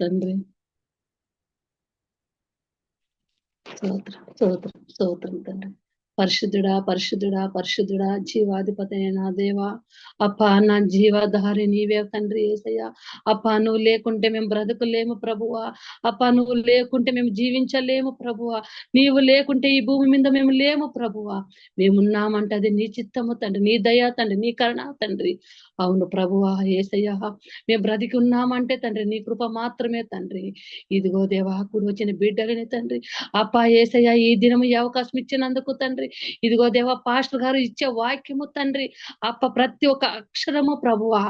తండ్రి. స్తోత్రం స్తోత్రం స్తోత్రం తండ్రి. పరిశుద్ధుడా పరిశుద్ధుడా పరిశుద్ధుడా జీవాధిపతి అయిన దేవా. అప్ప నా జీవధారి నీవే తండ్రి ఏసయ్య. అప్ప నువ్వు లేకుంటే మేము బ్రతకలేము ప్రభువా. అప్ప నువ్వు లేకుంటే మేము జీవించలేము ప్రభువా. నీవు లేకుంటే ఈ భూమి మీద మేము లేము ప్రభువా. మేమున్నామంటే అది నీ చిత్తము తండ్రి నీ దయా తండ్రి నీ కరుణ తండ్రి. అవును ప్రభువా ఏసయ్య. మేము బ్రతికి ఉన్నామంటే తండ్రి నీ కృప మాత్రమే తండ్రి. ఇదిగో దేవా వచ్చిన బిడ్డలనే తండ్రి. అప్ప ఏసయ్య ఈ దినము ఈ అవకాశం ఇచ్చినందుకు తండ్రి. ఇదిగో దేవా పాస్టర్ గారు ఇచ్చే వాక్యము తండ్రి అప్ప ప్రతి ఒక్క అక్షరము ప్రభువా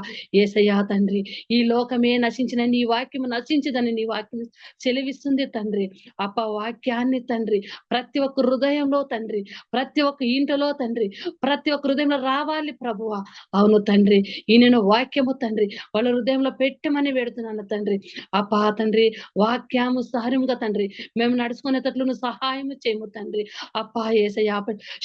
ఏసయ్యా తండ్రి ఈ లోకమే నశించిన నీ వాక్యము నశించదని నీ వాక్యం సెలవిస్తుంది తండ్రి. అప్ప వాక్యాన్ని తండ్రి ప్రతి ఒక్క హృదయంలో తండ్రి ప్రతి ఒక్క ఇంటిలో తండ్రి ప్రతి ఒక్క హృదయంలో రావాలి ప్రభువా. అవును తండ్రి ఈ నేను వాక్యము తండ్రి వాళ్ళ హృదయంలో పెట్టమని పెడుతున్నాను తండ్రి. అప్పా తండ్రి వాక్యము సహర్యముగా తండ్రి మేము నడుచుకునేటట్లు నువ్వు సహాయం చేయము తండ్రి. అప్పా ఏసయ్య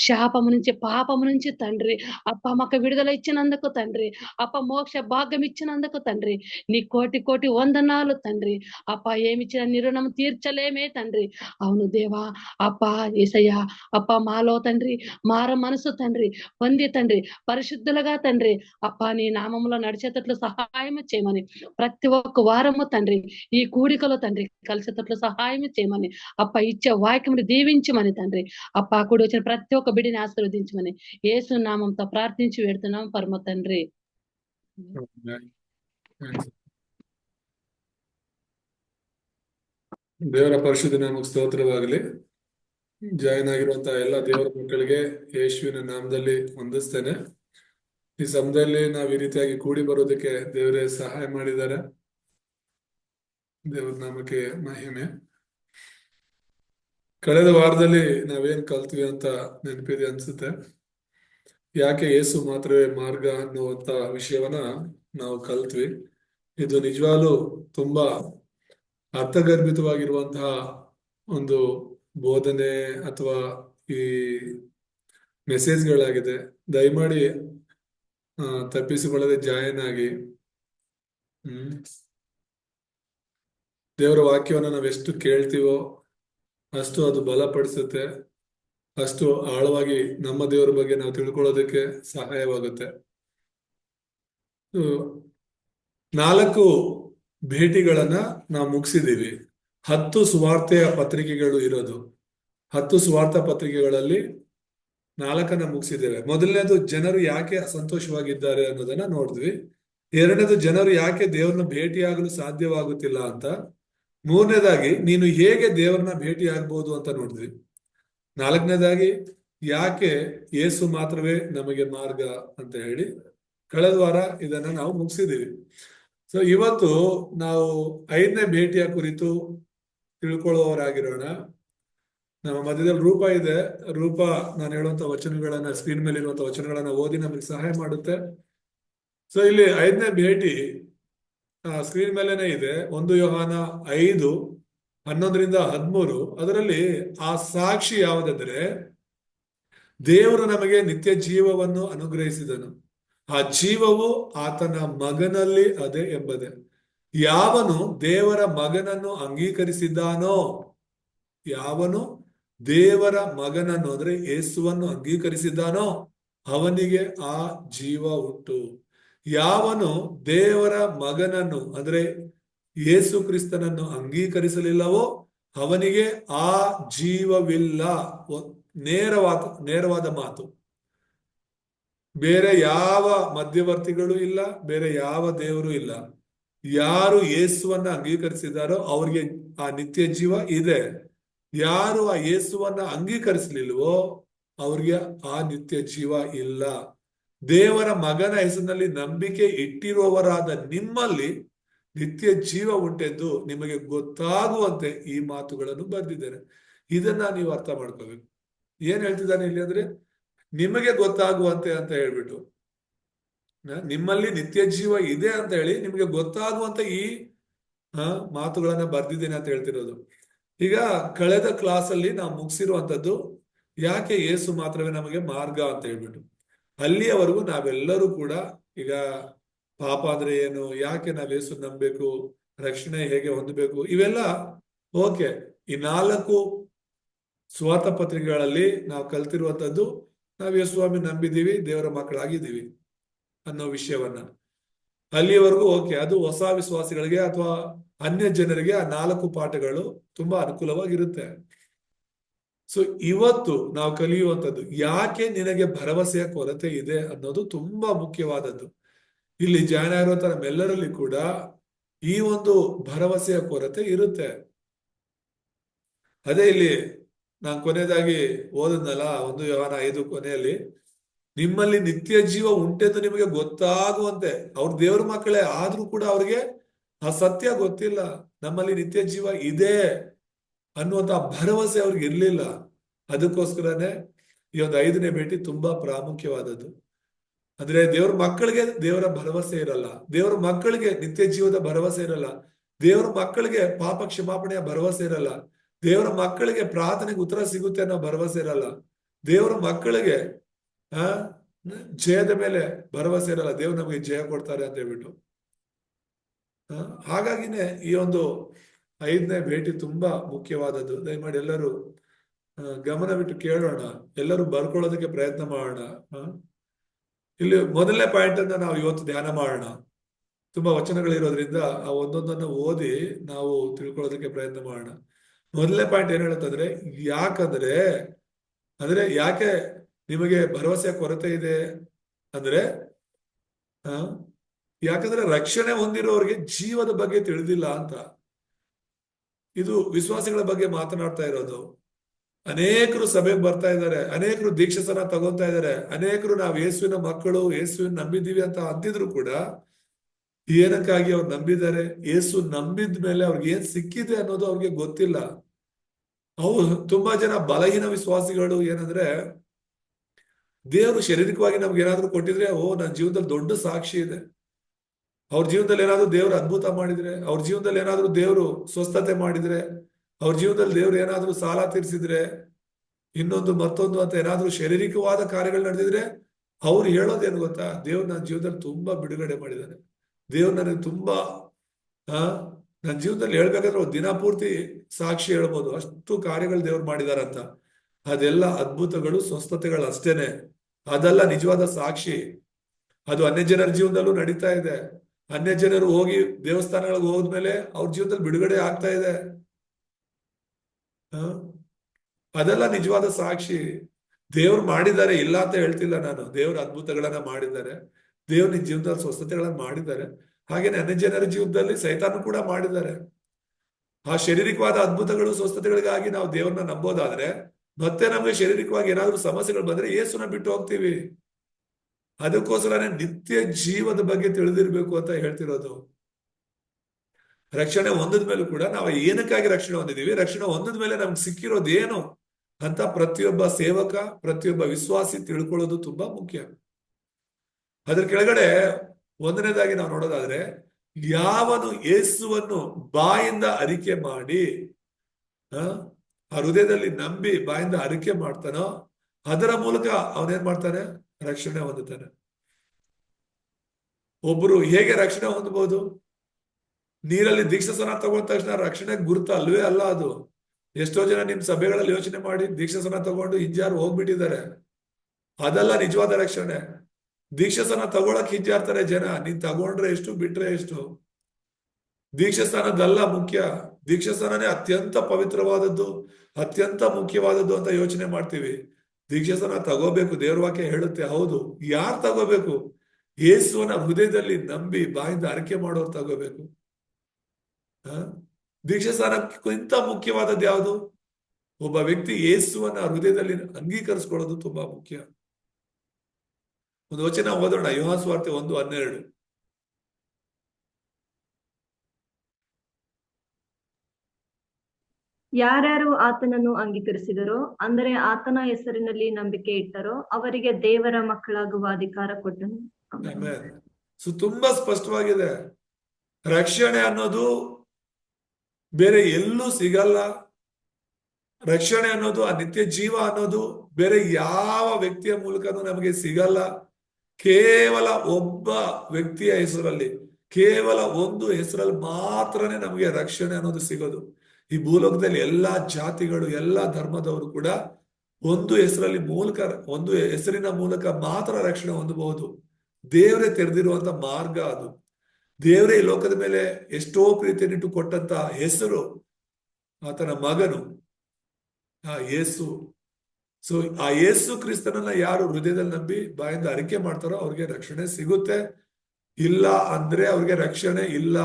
శాపము నుంచి పాపము నుంచి తండ్రి. అప్ప మాకు విడుదల ఇచ్చినందుకు తండ్రి. అప్ప మోక్ష భాగ్యం ఇచ్చినందుకు తండ్రి. నీ కోటి కోటి వందనాలు తండ్రి. అప్ప ఏమిచ్చిన నిరుణం తీర్చలేమే తండ్రి. అవును దేవా అప్ప ఏసయ్య అప్ప మాలో తండ్రి మార మనసు తండ్రి పొంది తండ్రి పరిశుద్ధులుగా తండ్రి. అప్ప నీ నామంలో నడిచేటట్లు సహాయం చేయమని ప్రతి ఒక్క వారము తండ్రి ఈ కూడికలో తండ్రి కలిసేటట్లు సహాయం చేయమని అప్ప ఇచ్చే వాక్యముని దీవించమని తండ్రి. అప్ప కూడి వచ్చిన ప్రతి ఒక్క బిడిని ఆశీర్వదించమని యేసు నామంతో ప్రార్థించి పెడుతున్నాం పరమ తండ్రి ದೇವರ ಪರಿಶುದ್ಧ ನಾಮಕ್ಕೆ ಸ್ತೋತ್ರವಾಗಲಿ ಜಾಯಿನ್ ಆಗಿರುವಂತಹ ಎಲ್ಲ ದೇವರ ಮಕ್ಕಳಿಗೆ ಯೇಸುವಿನ ನಾಮದಲ್ಲಿ ವಂದಿಸ್ತೇನೆ ಈ ಸಮಯದಲ್ಲಿ ನಾವು ಈ ರೀತಿಯಾಗಿ ಕೂಡಿ ಬರೋದಕ್ಕೆ ದೇವರೇ ಸಹಾಯ ಮಾಡಿದ್ದಾರೆ ದೇವರ ನಾಮಕ್ಕೆ ಮಹಿಮೆ ಕಳೆದ ವಾರದಲ್ಲಿ ನಾವೇನ್ ಕಲ್ತ್ವಿ ಅಂತ ನೆನಪಿದೆ ಅನ್ಸುತ್ತೆ. ಯಾಕೆ ಏಸು ಮಾತ್ರವೇ ಮಾರ್ಗ ಅನ್ನುವಂತ ವಿಷಯವನ್ನ ನಾವು ಕಲ್ತ್ವಿ. ಇದು ನಿಜವಾಗ್ಲೂ ತುಂಬಾ ಅರ್ಥಗರ್ಭಿತವಾಗಿರುವಂತಹ ಒಂದು ಬೋಧನೆ ಅಥವಾ ಈ ಮೆಸೇಜ್ಗಳಾಗಿದೆ. ದಯಮಾಡಿ ತಪ್ಪಿಸಿಕೊಳ್ಳದೆ ಜಾಯಿನ್ ಆಗಿ. ಹ್ಮ್. ದೇವರ ವಾಕ್ಯವನ್ನ ನಾವೆಷ್ಟು ಕೇಳ್ತೀವೋ ಅಷ್ಟು ಅದು ಬಲಪಡಿಸುತ್ತೆ, ಅಷ್ಟು ಆಳವಾಗಿ ನಮ್ಮ ದೇವರ ಬಗ್ಗೆ ನಾವು ತಿಳ್ಕೊಳ್ಳೋದಕ್ಕೆ ಸಹಾಯವಾಗುತ್ತೆ. ನಾಲ್ಕು ಭೇಟಿಗಳನ್ನ ನಾವು ಮುಗಿಸಿದೀವಿ ಹತ್ತು ಸುವಾರ್ತೆಯ ಪತ್ರಿಕೆಗಳು ಇರೋದು. ಹತ್ತು ಸ್ವಾರ್ಥ ಪತ್ರಿಕೆಗಳಲ್ಲಿ ನಾಲ್ಕನ್ನ ಮುಗಿಸಿದ್ದೇವೆ. ಮೊದಲನೇದು ಜನರು ಯಾಕೆ ಸಂತೋಷವಾಗಿದ್ದಾರೆ ಅನ್ನೋದನ್ನ ನೋಡಿದ್ವಿ. ಎರಡನೇದು ಜನರು ಯಾಕೆ ದೇವರನ್ನ ಭೇಟಿಯಾಗಲು ಸಾಧ್ಯವಾಗುತ್ತಿಲ್ಲ ಅಂತ ಮೂರನೇದಾಗಿ, ನೀನು ಹೇಗೆ ದೇವರನ್ನ ಭೇಟಿ ಆಗ್ಬೋದು ಅಂತ ನೋಡಿದ್ವಿ. ನಾಲ್ಕನೇದಾಗಿ, ಯಾಕೆ ಏಸು ಮಾತ್ರವೇ ನಮಗೆ ಮಾರ್ಗ ಅಂತ ಹೇಳಿ ಕಳೆದ ವಾರ ಇದನ್ನ ನಾವು ಮುಗಿಸಿದೀವಿ ಸೊ ಇವತ್ತು ನಾವು ಐದನೇ ಭೇಟಿಯ ಕುರಿತು ತಿಳ್ಕೊಳ್ಳುವವರಾಗಿರೋಣ. ನಮ್ಮ ಮಧ್ಯದಲ್ಲಿ ರೂಪ ಇದೆ. ರೂಪ, ನಾನು ಹೇಳುವಂತ ವಚನಗಳನ್ನ ಸ್ಕ್ರೀನ್ ಮೇಲೆ ಇರುವಂತ ವಚನಗಳನ್ನ ಓದಿ ನಮಗೆ ಸಹಾಯ ಮಾಡುತ್ತೆ. ಸೊ ಇಲ್ಲಿ ಐದನೇ ಭೇಟಿ ಸ್ಕ್ರೀನ್ ಮೇಲೆನೆ ಇದೆ ಒಂದು ಯೋಹಾನ ಐದು, ಹನ್ನೊಂದರಿಂದ ಹದಿಮೂರು. ಅದರಲ್ಲಿ ಆ ಸಾಕ್ಷಿ ಯಾವುದಂದ್ರೆ, ದೇವರು ನಮಗೆ ನಿತ್ಯ ಜೀವವನ್ನು ಅನುಗ್ರಹಿಸಿದನು. ಆ ಜೀವವು ಆತನ ಮಗನಲ್ಲಿ ಅದೇ ಎಂಬುದೇ. ಯಾವನು ದೇವರ ಮಗನನ್ನು ಅಂಗೀಕರಿಸಿದ್ದಾನೋ, ಯಾವನು ದೇವರ ಮಗನನ್ನು, ಅಂದ್ರೆ ಯೇಸುವನ್ನು ಅಂಗೀಕರಿಸಿದ್ದಾನೋ, ಅವನಿಗೆ ಆ ಜೀವ ಉಂಟು. ಯಾವನು ದೇವರ ಮಗನನ್ನು, ಅಂದ್ರೆ ಯೇಸು ಕ್ರಿಸ್ತನನ್ನು ಅಂಗೀಕರಿಸಲಿಲ್ಲವೋ ಅವನಿಗೆ ಆ ಜೀವವಿಲ್ಲ. ನೇರವಾದ ನೇರವಾದ ಮಾತು. ಬೇರೆ ಯಾವ ಮಧ್ಯವರ್ತಿಗಳು ಇಲ್ಲ, ಬೇರೆ ಯಾವ ದೇವರು ಇಲ್ಲ. ಯಾರು ಯೇಸುವನ್ನ ಅಂಗೀಕರಿಸಿದಾರೋ ಅವ್ರಿಗೆ ಆ ನಿತ್ಯ ಜೀವ ಇದೆ. ಯಾರು ಆ ಯೇಸುವನ್ನ ಅಂಗೀಕರಿಸಲಿಲ್ವೋ ಅವ್ರಿಗೆ ಆ ನಿತ್ಯ ಜೀವ ಇಲ್ಲ. ದೇವರ ಮಗನ ಹೆಸರಿನಲ್ಲಿ ನಂಬಿಕೆ ಇಟ್ಟಿರುವವರಾದ ನಿಮ್ಮಲ್ಲಿ ನಿತ್ಯ ಜೀವ ಉಂಟೆಂದು ನಿಮಗೆ ಗೊತ್ತಾಗುವಂತೆ ಈ ಮಾತುಗಳನ್ನು ಬರೆದಿದ್ದೇನೆ. ಇದನ್ನ ನೀವು ಅರ್ಥ ಮಾಡ್ಕೋಬೇಕು. ಏನ್ ಹೇಳ್ತಿದ್ದಾನೆ ಇಲ್ಲಿ ಅಂದ್ರೆ, ನಿಮಗೆ ಗೊತ್ತಾಗುವಂತೆ ಅಂತ ಹೇಳ್ಬಿಟ್ಟು. ನಿಮ್ಮಲ್ಲಿ ನಿತ್ಯ ಜೀವ ಇದೆ ಅಂತ ಹೇಳಿ ನಿಮಗೆ ಗೊತ್ತಾಗುವಂತ ಈ ಮಾತುಗಳನ್ನ ಬರ್ದಿದ್ದೇನೆ ಅಂತ ಹೇಳ್ತಿರೋದು. ಈಗ ಕಳೆದ ಕ್ಲಾಸ್ ಅಲ್ಲಿ ನಾವು ಮುಗಿಸಿರುವಂತದ್ದು ಯಾಕೆ ಏಸು ಮಾತ್ರವೇ ನಮಗೆ ಮಾರ್ಗ ಅಂತ ಹೇಳ್ಬಿಟ್ಟು. ಅಲ್ಲಿಯವರೆಗೂ ನಾವೆಲ್ಲರೂ ಕೂಡ ಈಗ ಪಾಪ ಅಂದ್ರೆ ಏನು, ಯಾಕೆ ನಾವು ಯೇಸು ನಂಬಬೇಕು, ರಕ್ಷಣೆ ಹೇಗೆ ಹೊಂದಬೇಕು, ಇವೆಲ್ಲ ಓಕೆ, ಈ ನಾಲ್ಕು ಸ್ವಾರ್ಥ ಪತ್ರಿಕೆಗಳಲ್ಲಿ ನಾವು ಕಲ್ತಿರುವಂತದ್ದು ನಾವು ಯೇಸುಸ್ವಾಮಿ ನಂಬಿದೀವಿ ದೇವರ ಮಕ್ಕಳಾಗಿದ್ದೀವಿ ಅನ್ನೋ ವಿಷಯವನ್ನ. ಅಲ್ಲಿಯವರೆಗೂ ಓಕೆ, ಅದು ಹೊಸ ವಿಶ್ವಾಸಿಗಳಿಗೆ ಅಥವಾ ಅನ್ಯ ಜನರಿಗೆ ಆ ನಾಲ್ಕು ಪಾಠಗಳು ತುಂಬಾ ಅನುಕೂಲವಾಗಿರುತ್ತೆ. ಸೊ ಇವತ್ತು ನಾವು ಕಲಿಯುವಂಥದ್ದು ಯಾಕೆ ನಿನಗೆ ಭರವಸೆಯ ಕೊರತೆ ಇದೆ ಅನ್ನೋದು ತುಂಬಾ ಮುಖ್ಯವಾದದ್ದು. ಇಲ್ಲಿ ಜಾಯ್ನ್ ಆಗಿರುವಂತ ನಮ್ಮೆಲ್ಲರಲ್ಲಿ ಕೂಡ ಈ ಒಂದು ಭರವಸೆಯ ಕೊರತೆ ಇರುತ್ತೆ. ಅದೇ ಇಲ್ಲಿ ನಾನು ಕೊನೆಯದಾಗಿ ಓದದ್ನಲ್ಲ, ಒಂದು ವ್ಯವಹಾರ ಐದು ಕೊನೆಯಲ್ಲಿ, ನಿಮ್ಮಲ್ಲಿ ನಿತ್ಯ ಜೀವ ಉಂಟೆಂದು ನಿಮಗೆ ಗೊತ್ತಾಗುವಂತೆ, ಅವ್ರ ದೇವ್ರ ಮಕ್ಕಳೇ ಆದ್ರೂ ಕೂಡ ಅವ್ರಿಗೆ ಆ ಸತ್ಯ ಗೊತ್ತಿಲ್ಲ. ನಮ್ಮಲ್ಲಿ ನಿತ್ಯ ಜೀವ ಇದೆ. ಅನ್ನುವಂತ ಭರವಸೆ ಅವ್ರಿಗೆ ಇರಲಿಲ್ಲ. ಅದಕ್ಕೋಸ್ಕರನೇ ಈ ಒಂದು ಐದನೇ ಭೇಟಿ ತುಂಬಾ ಪ್ರಾಮುಖ್ಯವಾದದ್ದು. ಅಂದ್ರೆ ದೇವ್ರ ಮಕ್ಕಳಿಗೆ ದೇವರ ಭರವಸೆ ಇರಲ್ಲ. ದೇವರ ಮಕ್ಕಳಿಗೆ ನಿತ್ಯ ಜೀವದ ಭರವಸೆ ಇರಲ್ಲ. ದೇವರ ಮಕ್ಕಳಿಗೆ ಪಾಪ ಕ್ಷಮಾಪಣೆಯ ಭರವಸೆ ಇರಲ್ಲ. ದೇವರ ಮಕ್ಕಳಿಗೆ ಪ್ರಾರ್ಥನೆಗೆ ಉತ್ತರ ಸಿಗುತ್ತೆ ಅನ್ನೋ ಭರವಸೆ ಇರಲ್ಲ. ದೇವರ ಮಕ್ಕಳಿಗೆ, ಆ, ಜಯದ ಮೇಲೆ ಭರವಸೆ ಇರಲ್ಲ. ದೇವ್ರು ನಮಗೆ ಜಯ ಕೊಡ್ತಾರೆ ಅಂತ ಹೇಳ್ಬಿಟ್ಟು. ಹಾಗಾಗಿನೇ ಈ ಒಂದು ಐದನೇ ಭೇಟಿ ತುಂಬಾ ಮುಖ್ಯವಾದದ್ದು. ದಯಮಾಡಿ ಎಲ್ಲರೂ ಗಮನವಿಟ್ಟು ಕೇಳೋಣ. ಎಲ್ಲರೂ ಬರ್ಕೊಳ್ಳೋದಕ್ಕೆ ಪ್ರಯತ್ನ ಮಾಡೋಣ. ಇಲ್ಲಿ ಮೊದಲನೇ ಪಾಯಿಂಟ್ ಅನ್ನ ನಾವು ಇವತ್ತು ಧ್ಯಾನ ಮಾಡೋಣ. ತುಂಬಾ ವಚನಗಳಿರೋದ್ರಿಂದ ಆ ಒಂದೊಂದನ್ನು ಓದಿ ನಾವು ತಿಳ್ಕೊಳ್ಳೋದಕ್ಕೆ ಪ್ರಯತ್ನ ಮಾಡೋಣ. ಮೊದಲನೇ ಪಾಯಿಂಟ್ ಏನ್ ಹೇಳುತ್ತಂದ್ರೆ, ಯಾಕಂದ್ರೆ, ಅಂದ್ರೆ ಯಾಕೆ ನಿಮಗೆ ಭರವಸೆಯ ಕೊರತೆ ಇದೆ? ಅಂದ್ರೆ ಯಾಕಂದ್ರೆ ರಕ್ಷಣೆ ಹೊಂದಿರೋರಿಗೆ ಜೀವದ ಬಗ್ಗೆ ತಿಳಿದಿಲ್ಲ ಅಂತ. ಇದು ವಿಶ್ವಾಸಿಗಳ ಬಗ್ಗೆ ಮಾತನಾಡ್ತಾ ಇರೋದು. ಅನೇಕರು ಸಭೆಗೆ ಬರ್ತಾ ಇದ್ದಾರೆ, ಅನೇಕರು ದೀಕ್ಷಸನ ತಗೋತಾ ಇದ್ದಾರೆ, ಅನೇಕರು ನಾವು ಯೇಸುವಿನ ಮಕ್ಕಳು, ಯೇಸುವಿನ ನಂಬಿದ್ದೀವಿ ಅಂತ ಅಂದಿದ್ರು ಕೂಡ ಏನಕ್ಕಾಗಿ ಅವ್ರು ನಂಬಿದ್ದಾರೆ? ಯೇಸು ನಂಬಿದ ಮೇಲೆ ಅವ್ರಿಗೆ ಏನ್ ಸಿಕ್ಕಿದೆ ಅನ್ನೋದು ಅವ್ರಿಗೆ ಗೊತ್ತಿಲ್ಲ. ಅವು ತುಂಬಾ ಜನ ಬಲಹೀನ ವಿಶ್ವಾಸಿಗಳು ಏನಂದ್ರೆ, ದೇವರು ಶಾರೀರಿಕವಾಗಿ ನಮ್ಗೆ ಏನಾದ್ರು ಕೊಟ್ಟಿದ್ರೆ, ಓ ನನ್ನ ಜೀವನದಲ್ಲಿ ದೊಡ್ಡ ಸಾಕ್ಷಿ ಇದೆ. ಅವ್ರ ಜೀವನದಲ್ಲಿ ಏನಾದರೂ ದೇವ್ರು ಅದ್ಭುತ ಮಾಡಿದ್ರೆ, ಅವ್ರ ಜೀವನದಲ್ಲಿ ಏನಾದರೂ ದೇವ್ರು ಸ್ವಸ್ಥತೆ ಮಾಡಿದ್ರೆ, ಅವ್ರ ಜೀವನದಲ್ಲಿ ದೇವ್ರು ಏನಾದರೂ ಸಾಲ ತೀರಿಸಿದ್ರೆ, ಇನ್ನೊಂದು ಮತ್ತೊಂದು ಅಂತ ಏನಾದರೂ ಶಾರೀರಿಕವಾದ ಕಾರ್ಯಗಳು ನಡೆದಿದ್ರೆ, ಅವ್ರು ಹೇಳೋದೇನು ಗೊತ್ತಾ? ದೇವ್ರು ನನ್ನ ಜೀವನದಲ್ಲಿ ತುಂಬಾ ಬಿಡುಗಡೆ ಮಾಡಿದ್ದಾನೆ ದೇವ್ರು ನನಗೆ ತುಂಬಾ, ಆ ನನ್ನ ಜೀವನದಲ್ಲಿ ಹೇಳ್ಬೇಕಂದ್ರೆ ದಿನ ಪೂರ್ತಿ ಸಾಕ್ಷಿ ಹೇಳ್ಬೋದು. ಅಷ್ಟು ಕಾರ್ಯಗಳು ದೇವ್ರು ಮಾಡಿದಾರಂತ. ಅದೆಲ್ಲ ಅದ್ಭುತಗಳು, ಸ್ವಸ್ಥತೆಗಳು ಅಷ್ಟೇನೆ. ಅದೆಲ್ಲ ನಿಜವಾದ ಸಾಕ್ಷಿ. ಅದು ಅನ್ಯ ಜನರ ಜೀವನದಲ್ಲೂ ನಡೀತಾ ಇದೆ. ಅನ್ಯ ಜನರು ಹೋಗಿ ದೇವಸ್ಥಾನಗಳಿಗೆ ಹೋದ್ಮೇಲೆ ಅವ್ರ ಜೀವನದಲ್ಲಿ ಬಿಡುಗಡೆ ಆಗ್ತಾ ಇದೆ? ಅದೆಲ್ಲ ನಿಜವಾದ ಸಾಕ್ಷಿ. ದೇವ್ರು ಮಾಡಿದ್ದಾರೆ, ಇಲ್ಲ ಅಂತ ಹೇಳ್ತಿಲ್ಲ ನಾನು. ದೇವ್ರ ಅದ್ಭುತಗಳನ್ನ ಮಾಡಿದ್ದಾರೆ. ದೇವ್ರ ನಿನ್ ಜೀವನದಲ್ಲಿ ಸ್ವಸ್ಥತೆಗಳನ್ನ ಮಾಡಿದ್ದಾರೆ. ಹಾಗೇನೆ ಅನ್ಯ ಜನರ ಜೀವನದಲ್ಲಿ ಸೈತಾನು ಕೂಡ ಮಾಡಿದ್ದಾರೆ. ಆ ಶಾರೀರಿಕವಾದ ಅದ್ಭುತಗಳು ಸ್ವಸ್ಥತೆಗಳಿಗಾಗಿ ನಾವು ದೇವ್ರನ್ನ ನಂಬೋದಾದ್ರೆ ಮತ್ತೆ ನಮಗೆ ಶಾರೀರಿಕವಾಗಿ ಏನಾದ್ರೂ ಸಮಸ್ಯೆಗಳು ಬಂದ್ರೆ ಏಸುನ ಬಿಟ್ಟು ಹೋಗ್ತೀವಿ. ಅದಕ್ಕೋಸ್ಕರನೇ ನಿತ್ಯ ಜೀವದ ಬಗ್ಗೆ ತಿಳಿದಿರ್ಬೇಕು ಅಂತ ಹೇಳ್ತಿರೋದು. ರಕ್ಷಣೆ ಹೊಂದಿದ ಮೇಲೂ ಕೂಡ ನಾವು ಏನಕ್ಕಾಗಿ ರಕ್ಷಣೆ ಹೊಂದಿದ್ದೀವಿ? ರಕ್ಷಣೆ ಹೊಂದಿದ ಮೇಲೆ ನಮ್ಗೆ ಸಿಕ್ಕಿರೋದೇನು ಅಂತ ಪ್ರತಿಯೊಬ್ಬ ಸೇವಕ, ಪ್ರತಿಯೊಬ್ಬ ವಿಶ್ವಾಸಿ ತಿಳ್ಕೊಳ್ಳೋದು ತುಂಬಾ ಮುಖ್ಯ. ಅದ್ರ ಕೆಳಗಡೆ ಒಂದನೇದಾಗಿ ನಾವು ನೋಡೋದಾದ್ರೆ, ಯಾವನು ಯೇಸುವನ್ನು ಬಾಯಿಂದ ಅರಿಕೆ ಮಾಡಿ ಆ ಹೃದಯದಲ್ಲಿ ನಂಬಿ ಬಾಯಿಂದ ಅರಿಕೆ ಮಾಡ್ತಾನೋ, ಅದರ ಮೂಲಕ ಅವನೇನ್ ಮಾಡ್ತಾನೆ? ರಕ್ಷಣೆ ಹೊಂದುತ್ತಾನೆ ಒಬ್ರು ಹೇಗೆ ರಕ್ಷಣೆ ಹೊಂದಬಹುದು? ನೀರಲ್ಲಿ ದೀಕ್ಷಾಸನ ತಗೊಂಡ ತಕ್ಷಣ ರಕ್ಷಣೆ ಗುರುತ ಅಲ್ವೇ ಅಲ್ಲ ಅದು. ಎಷ್ಟೋ ಜನ ನಿಮ್ ಸಭೆಗಳಲ್ಲಿ ಯೋಚನೆ ಮಾಡಿ ದೀಕ್ಷಾಸನ ತಗೊಂಡು ಹಿಂಜಾರು ಹೋಗ್ಬಿಟ್ಟಿದ್ದಾರೆ. ಅದೆಲ್ಲ ನಿಜವಾದ ರಕ್ಷಣೆ. ದೀಕ್ಷಾಸನ ತಗೊಳಕ್ ಹಿಂಜಾರ್ತಾರೆ ಜನ. ನೀನ್ ತಗೊಂಡ್ರೆ ಎಷ್ಟು, ಬಿಟ್ರೆ ಎಷ್ಟು? ದೀಕ್ಷಾಸ್ಥಾನದಲ್ಲ ಮುಖ್ಯ. ದೀಕ್ಷಾಸ್ಥಾನನೇ ಅತ್ಯಂತ ಪವಿತ್ರವಾದದ್ದು, ಅತ್ಯಂತ ಮುಖ್ಯವಾದದ್ದು ಅಂತ ಯೋಚನೆ ಮಾಡ್ತೀವಿ. ದೀಕ್ಷಾಸ್ಥಾನ ತಗೋಬೇಕು, ದೇವ್ರ ವಾಕ್ಯ ಹೇಳುತ್ತೆ, ಹೌದು. ಯಾರು ತಗೋಬೇಕು? ಯೇಸುವನ ಹೃದಯದಲ್ಲಿ ನಂಬಿ ಬಾಯಿಂದ ಅರಕೆ ಮಾಡೋರು ತಗೋಬೇಕು. ಆ ದೀಕ್ಷಾಸ್ಥಾನಕ್ಕಿಂತ ಮುಖ್ಯವಾದದ್ದು ಯಾವುದು? ಒಬ್ಬ ವ್ಯಕ್ತಿ ಯೇಸುವನ್ನ ಹೃದಯದಲ್ಲಿ ಅಂಗೀಕರಿಸ್ಕೊಳ್ಳೋದು ತುಂಬಾ ಮುಖ್ಯ. ಒಂದು ವಚನ ಓದೋಣ ಯುವಾಸ್ವಾರ್ತೆ ಸ್ವಾರ್ತೆ ಒಂದು ಹನ್ನೆರಡು. ಯಾರ್ಯಾರು ಆತನನ್ನು ಅಂಗೀಕರಿಸಿದರೋ, ಅಂದರೆ ಆತನ ಹೆಸರಿನಲ್ಲಿ ನಂಬಿಕೆ ಇಟ್ಟರೋ, ಅವರಿಗೆ ದೇವರ ಮಕ್ಕಳಾಗುವ ಅಧಿಕಾರ ಕೊಟ್ಟನು. ಸೊ ತುಂಬಾ ಸ್ಪಷ್ಟವಾಗಿದೆ. ರಕ್ಷಣೆ ಅನ್ನೋದು ಬೇರೆ ಎಲ್ಲೂ ಸಿಗಲ್ಲ. ರಕ್ಷಣೆ ಅನ್ನೋದು ಆ ನಿತ್ಯ ಜೀವ ಅನ್ನೋದು ಬೇರೆ ಯಾವ ವ್ಯಕ್ತಿಯ ಮೂಲಕನೂ ನಮಗೆ ಸಿಗಲ್ಲ. ಕೇವಲ ಒಬ್ಬ ವ್ಯಕ್ತಿಯ ಹೆಸರಲ್ಲಿ, ಕೇವಲ ಒಂದು ಹೆಸರಲ್ಲಿ ಮಾತ್ರನೇ ನಮಗೆ ರಕ್ಷಣೆ ಅನ್ನೋದು ಸಿಗೋದು. ಈ ಭೂಲೋಕದಲ್ಲಿ ಎಲ್ಲಾ ಜಾತಿಗಳು, ಎಲ್ಲಾ ಧರ್ಮದವರು ಕೂಡ ಒಂದು ಹೆಸರಲ್ಲಿ ಮೂಲಕ, ಒಂದು ಹೆಸರಿನ ಮೂಲಕ ಮಾತ್ರ ರಕ್ಷಣೆ ಹೊಂದಬಹುದು. ದೇವರೇ ತೆರೆದಿರುವಂತ ಮಾರ್ಗ ಅದು. ದೇವರೇ ಈ ಲೋಕದ ಮೇಲೆ ಎಷ್ಟೋ ಪ್ರೀತಿಯನ್ನಿಟ್ಟು ಕೊಟ್ಟಂತ ಹೆಸರು ಆತನ ಮಗನು, ಆ ಯೇಸು. ಸೊ ಆ ಯೇಸು ಕ್ರಿಸ್ತನನ್ನ ಯಾರು ಹೃದಯದಲ್ಲಿ ನಂಬಿ ಬಾಯಿಂದ ಅರಿಕೆ ಮಾಡ್ತಾರೋ ಅವ್ರಿಗೆ ರಕ್ಷಣೆ ಸಿಗುತ್ತೆ. ಇಲ್ಲ ಅಂದ್ರೆ ಅವ್ರಿಗೆ ರಕ್ಷಣೆ ಇಲ್ಲ.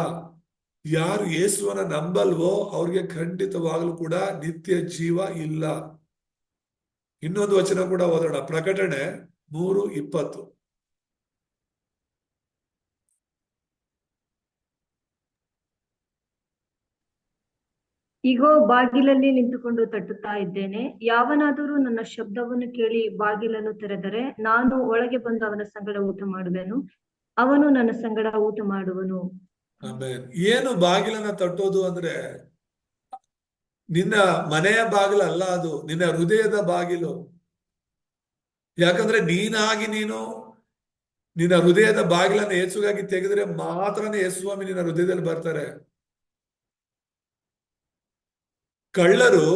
ಯಾರು ಯೇಸುವನ್ನ ನಂಬಲ್ವೋ ಅವ್ರಿಗೆ ಖಂಡಿತವಾಗಲೂ ಕೂಡ ನಿತ್ಯ ಜೀವ ಇಲ್ಲ. ಇನ್ನೊಂದು ವಚನ ಕೂಡ ಓದೋಣ. ಪ್ರಕಟಣೆ ಮೂರು ಇಪ್ಪತ್ತು. ಈಗೋ ಬಾಗಿಲಲ್ಲಿ ನಿಂತುಕೊಂಡು ತಟ್ಟುತ್ತಾ ಇದ್ದೇನೆ. ಯಾವನಾದರೂ ನನ್ನ ಶಬ್ದವನ್ನು ಕೇಳಿ ಬಾಗಿಲನ್ನು ತೆರೆದರೆ ನಾನು ಒಳಗೆ ಬಂದು ಅವನ ಸಂಗಡ ಊಟ ಮಾಡುವೆನು ಅವನು ನನ್ನ ಸಂಗಡ ಊಟ ಮಾಡುವನು ಏನು ಬಾಗಿಲನ್ನ ತಟ್ಟೋದು ಅಂದ್ರೆ ನಿನ್ನ ಮನೆಯ ಬಾಗಿಲಲ್ಲ ಅದು, ನಿನ್ನ ಹೃದಯದ ಬಾಗಿಲು. ಯಾಕಂದ್ರೆ ನೀನಾಗಿ ನೀನು ನಿನ್ನ ಹೃದಯದ ಬಾಗಿಲನ್ನ ಯೇಸುಗಾಗಿ ತೆಗೆದ್ರೆ ಮಾತ್ರನೇ ಯೇಸುಸ್ವಾಮಿ ನಿನ್ನ ಹೃದಯದಲ್ಲಿ ಬರ್ತಾರೆ. ಕಳ್ಳರು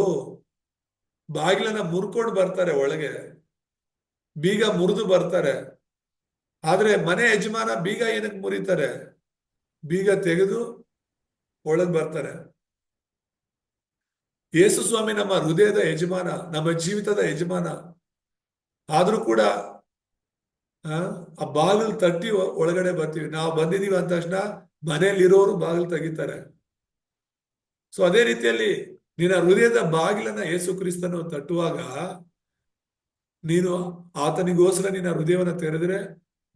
ಬಾಗಿಲನ್ನ ಮುರ್ಕೊಂಡು ಬರ್ತಾರೆ ಒಳಗೆ, ಬೀಗ ಮುರಿದು ಬರ್ತಾರೆ. ಆದ್ರೆ ಮನೆ ಯಜಮಾನ ಬೀಗ ಏನಕ್ಕೆ ಮುರಿತಾರೆ? ಬೀಗ ತೆಗೆದು ಒಳಗ್ ಬರ್ತಾರೆ. ಯೇಸು ಸ್ವಾಮಿ ನಮ್ಮ ಹೃದಯದ ಯಜಮಾನ, ನಮ್ಮ ಜೀವಿತದ ಯಜಮಾನ. ಆದ್ರೂ ಕೂಡ, ಆ ಬಾಗಿಲು ತಟ್ಟಿ ಒಳಗಡೆ ಬರ್ತೀವಿ. ನಾವು ಬಂದಿದೀವಿ ಅಂದ ತಕ್ಷಣ ಮನೆಯಲ್ಲಿರೋರು ಬಾಗಿಲು ತೆಗಿತಾರೆ. ಸೊ ಅದೇ ರೀತಿಯಲ್ಲಿ ನಿನ್ನ ಹೃದಯದ ಬಾಗಿಲನ್ನ ಯೇಸು ಕ್ರಿಸ್ತನು ತಟ್ಟುವಾಗ ನೀನು ಆತನಿಗೋಸ್ಕರ ನಿನ್ನ ಹೃದಯವನ್ನ ತೆರೆದ್ರೆ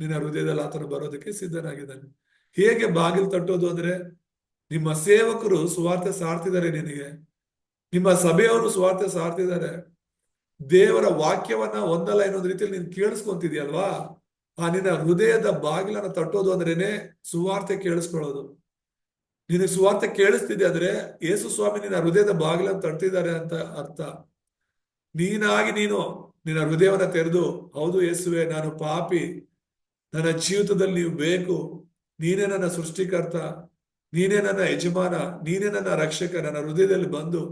ನಿನ್ನ ಹೃದಯದಲ್ಲಿ ಆತನು ಬರೋದಕ್ಕೆ ಸಿದ್ಧನಾಗಿದ್ದಾನೆ. ಹೇಗೆ ಬಾಗಿಲು ತಟ್ಟೋದು ಅಂದ್ರೆ ನಿಮ್ಮ ಸೇವಕರು ಸುವಾರ್ತೆ ಸಾರ್ತಿದ್ದಾರೆ ನಿನಗೆ. ನಿಮ್ಮ ಸಭೆಯವರು ಸುವಾರ್ತೆ ಸಾರ್ತಿದ್ದಾರೆ. ದೇವರ ವಾಕ್ಯವನ್ನ ಒಂದಲ್ಲ ಇನ್ನೊಂದು ರೀತಿಯಲ್ಲಿ ನೀನು ಕೇಳಿಸ್ಕೊಂತಿದ್ಯಲ್ವಾ ಆ ನಿನ್ನ ಹೃದಯದ ಬಾಗಿಲನ್ನ ತಟ್ಟೋದು ಅಂದ್ರೇನೆ ಸುವಾರ್ತೆ ಕೇಳಿಸ್ಕೊಳ್ಳೋದು. ನಿನಗೆ ಸುವಾರ್ತೆ ಕೇಳಿಸ್ತಿದೆ ಅಂದ್ರೆ ಯೇಸು ಸ್ವಾಮಿ ನಿನ್ನ ಹೃದಯದ ಬಾಗಿಲನ್ನು ತಟ್ಟಿದ್ದಾರೆ ಅಂತ ಅರ್ಥ. ನೀನಾಗಿ ನೀನು ನಿನ್ನ ಹೃದಯವನ್ನ ತೆರೆದು, ಹೌದು ಯೇಸುವೆ, ನಾನು ಪಾಪಿ. ನನ್ನ ಜೀವಿತದಲ್ಲಿ ನೀವು ಬೇಕು. ನೀನೇ ನನ್ನ ಸೃಷ್ಟಿಕರ್ತ, ನೀನೇ ನನ್ನ ಯಜಮಾನ, ನೀನೇ ನನ್ನ ರಕ್ಷಕ, ನನ್ನ ಹೃದಯದಲ್ಲಿ ಬಂದು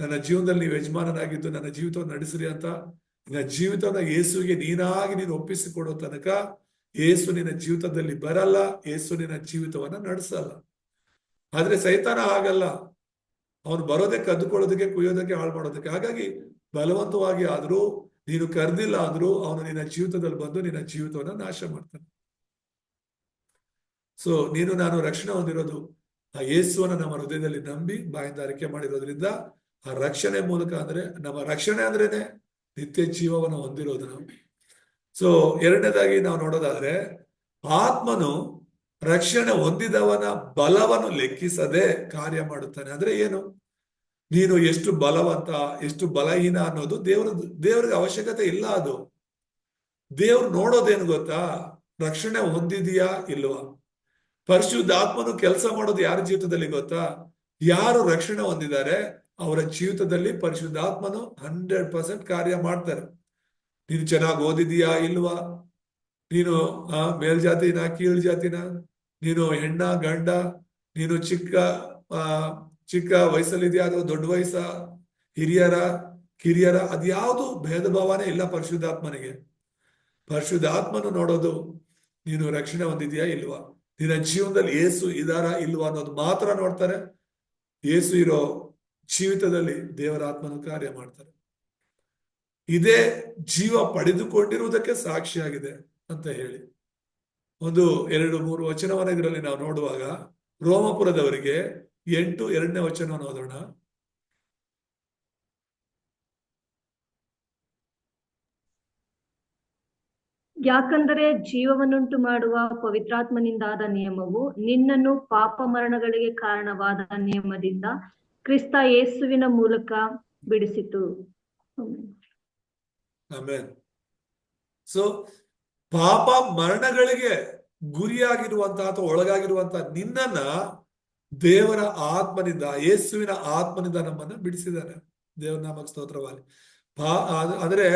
ನನ್ನ ಜೀವನದಲ್ಲಿ ನೀವು ಯಜಮಾನನಾಗಿದ್ದು ನನ್ನ ಜೀವಿತವನ್ನು ನಡೆಸ್ರಿ ಅಂತ. ನಿನ್ನ ಜೀವಿತನ ಯೇಸುವಿಗೆ ನೀನಾಗಿ ನೀನು ಒಪ್ಪಿಸಿಕೊಡೋ ತನಕ ಏಸು ನಿನ್ನ ಜೀವಿತದಲ್ಲಿ ಬರಲ್ಲ ಏಸು ನಿನ್ನ ಜೀವಿತವನ್ನ ನಡೆಸಲ್ಲ. ಆದ್ರೆ ಸೈತಾನ ಆಗಲ್ಲ ಅವನು ಬರೋದಕ್ಕೆ ಕದ್ದುಕೊಳ್ಳೋದಕ್ಕೆ, ಕುಯ್ಯೋದಕ್ಕೆ ಹಾಳು ಮಾಡೋದಕ್ಕೆ ಹಾಗಾಗಿ ಬಲವಂತವಾಗಿ ಆದ್ರೂ, ನೀನು ಕರೆದಿಲ್ಲ ಆದ್ರೂ, ಅವನು ನಿನ್ನ ಜೀವಿತದಲ್ಲಿ ಬಂದು ನಿನ್ನ ಜೀವಿತವನ್ನ ನಾಶ ಮಾಡ್ತಾನೆ ಸೊ ನೀನು ನಾನು ರಕ್ಷಣೆ ಹೊಂದಿರೋದು, ಆ ಯೇಸುವನ್ನು ನಮ್ಮ ಹೃದಯದಲ್ಲಿ ನಂಬಿ ಬಾಯಿಂದ ಅರಿಕೆ ಮಾಡಿರೋದ್ರಿಂದ, ಆ ರಕ್ಷಣೆ ಮೂಲಕ ಅಂದ್ರೆ, ನಮ್ಮ ರಕ್ಷಣೆ ಅಂದ್ರೇನೆ ನಿತ್ಯ ಜೀವವನ್ನು ಹೊಂದಿರೋದು ನಾವು. ಸೊ ಎರಡನೇದಾಗಿ ನಾವು ನೋಡೋದಾದ್ರೆ, ಆತ್ಮನು ರಕ್ಷಣೆ ಹೊಂದಿದವನ ಬಲವನ್ನು ಲೆಕ್ಕಿಸದೆ ಕಾರ್ಯ ಮಾಡುತ್ತಾನೆ. ಅಂದ್ರೆ ಏನು? ನೀನು ಎಷ್ಟು ಬಲವಂತ, ಎಷ್ಟು ಬಲಹೀನ ಅನ್ನೋದು ದೇವ್ರ ದೇವ್ರಿಗೆ ಅವಶ್ಯಕತೆ ಇಲ್ಲ ಅದು. ದೇವ್ರು ನೋಡೋದೇನು ಗೊತ್ತಾ? ರಕ್ಷಣೆ ಹೊಂದಿದೀಯಾ ಇಲ್ವಾ? ಪರಿಶುದ್ಧಾತ್ಮನು ಕೆಲಸ ಮಾಡೋದು ಯಾರ ಜೀವಿತದಲ್ಲಿ ಗೊತ್ತಾ? ಯಾರು ರಕ್ಷಣೆ ಹೊಂದಿದ್ದಾರೆ? ಅವರ ಜೀವಿತದಲ್ಲಿ ಪರಿಶುದ್ಧಾತ್ಮನು ಹಂಡ್ರೆಡ್ ಪರ್ಸೆಂಟ್ ಕಾರ್ಯ ಮಾಡ್ತಾರೆ. ನೀನು ಚೆನ್ನಾಗಿ ಓದಿದೀಯಾ ಇಲ್ವಾ? ನೀನು, ಆ, ಮೇಲ್ಜಾತಿನ ಕೀಳ್ ಜಾತಿನ ನೀನು ಹೆಣ್ಣ, ಗಂಡ? ನೀನು ಚಿಕ್ಕ, ಆ, ಚಿಕ್ಕ ವಯಸ್ಸಲ್ಲಿದೆಯಾ ಅಥವಾ ದೊಡ್ಡ ವಯಸ್ಸ? ಹಿರಿಯರ, ಕಿರಿಯರ, ಅದ್ಯಾವುದು ಭೇದ ಭಾವನೆ ಇಲ್ಲ ಪರಿಶುದ್ಧಾತ್ಮನಿಗೆ. ಪರಿಶುದ್ಧಾತ್ಮನು ನೋಡೋದು, ನೀನು ರಕ್ಷಣೆ ಹೊಂದಿದೀಯಾ ಇಲ್ವಾ? ನಿನ್ನ ಜೀವನದಲ್ಲಿ ಏಸು ಇದಾರ ಇಲ್ವಾ ಅನ್ನೋದು ಮಾತ್ರ ನೋಡ್ತಾರೆ. ಏಸು ಇರೋ ಜೀವಿತದಲ್ಲಿ ದೇವರ ಆತ್ಮನ ಕಾರ್ಯ ಮಾಡ್ತಾರೆ. ಇದೇ ಜೀವ ಪಡೆದುಕೊಂಡಿರುವುದಕ್ಕೆ ಸಾಕ್ಷಿಯಾಗಿದೆ ಅಂತ ಹೇಳಿ. ಒಂದು ಎರಡು ಮೂರು ವಚನವನ್ನ ಇದರಲ್ಲಿ ನಾವು ನೋಡುವಾಗ ರೋಮಪುರದವರಿಗೆ ಎಂಟು ಎರಡನೇ ವಚನವನ್ನು ಓದೋಣ. ಯಾಕಂದರೆ ಜೀವವನ್ನುಂಟು ಮಾಡುವ ಪವಿತ್ರಾತ್ಮನಿಂದಾದ ನಿಯಮವು ನಿನ್ನನ್ನು ಪಾಪ ಮರಣಗಳಿಗೆ ಕಾರಣವಾದ ನಿಯಮದಿಂದ ಕ್ರಿಸ್ತ ಯೇಸುವಿನ ಮೂಲಕ ಬಿಡಿಸಿತು. ಸೊ ಪಾಪ ಮರಣಗಳಿಗೆ ಗುರಿಯಾಗಿರುವಂತಹ ಅಥವಾ ಒಳಗಾಗಿರುವಂತಹ ನಿನ್ನನ್ನ ದೇವರ ಆತ್ಮನಿಂದ, ಯೇಸುವಿನ ಆತ್ಮನಿಂದ ನಮ್ಮನ್ನ ಬಿಡಿಸಿದ್ದಾನೆ. ದೇವರ ನಾಮಕ ಸ್ತೋತ್ರವಾಗಿ ಪಾ ಆದ- ಅಂದ್ರೆ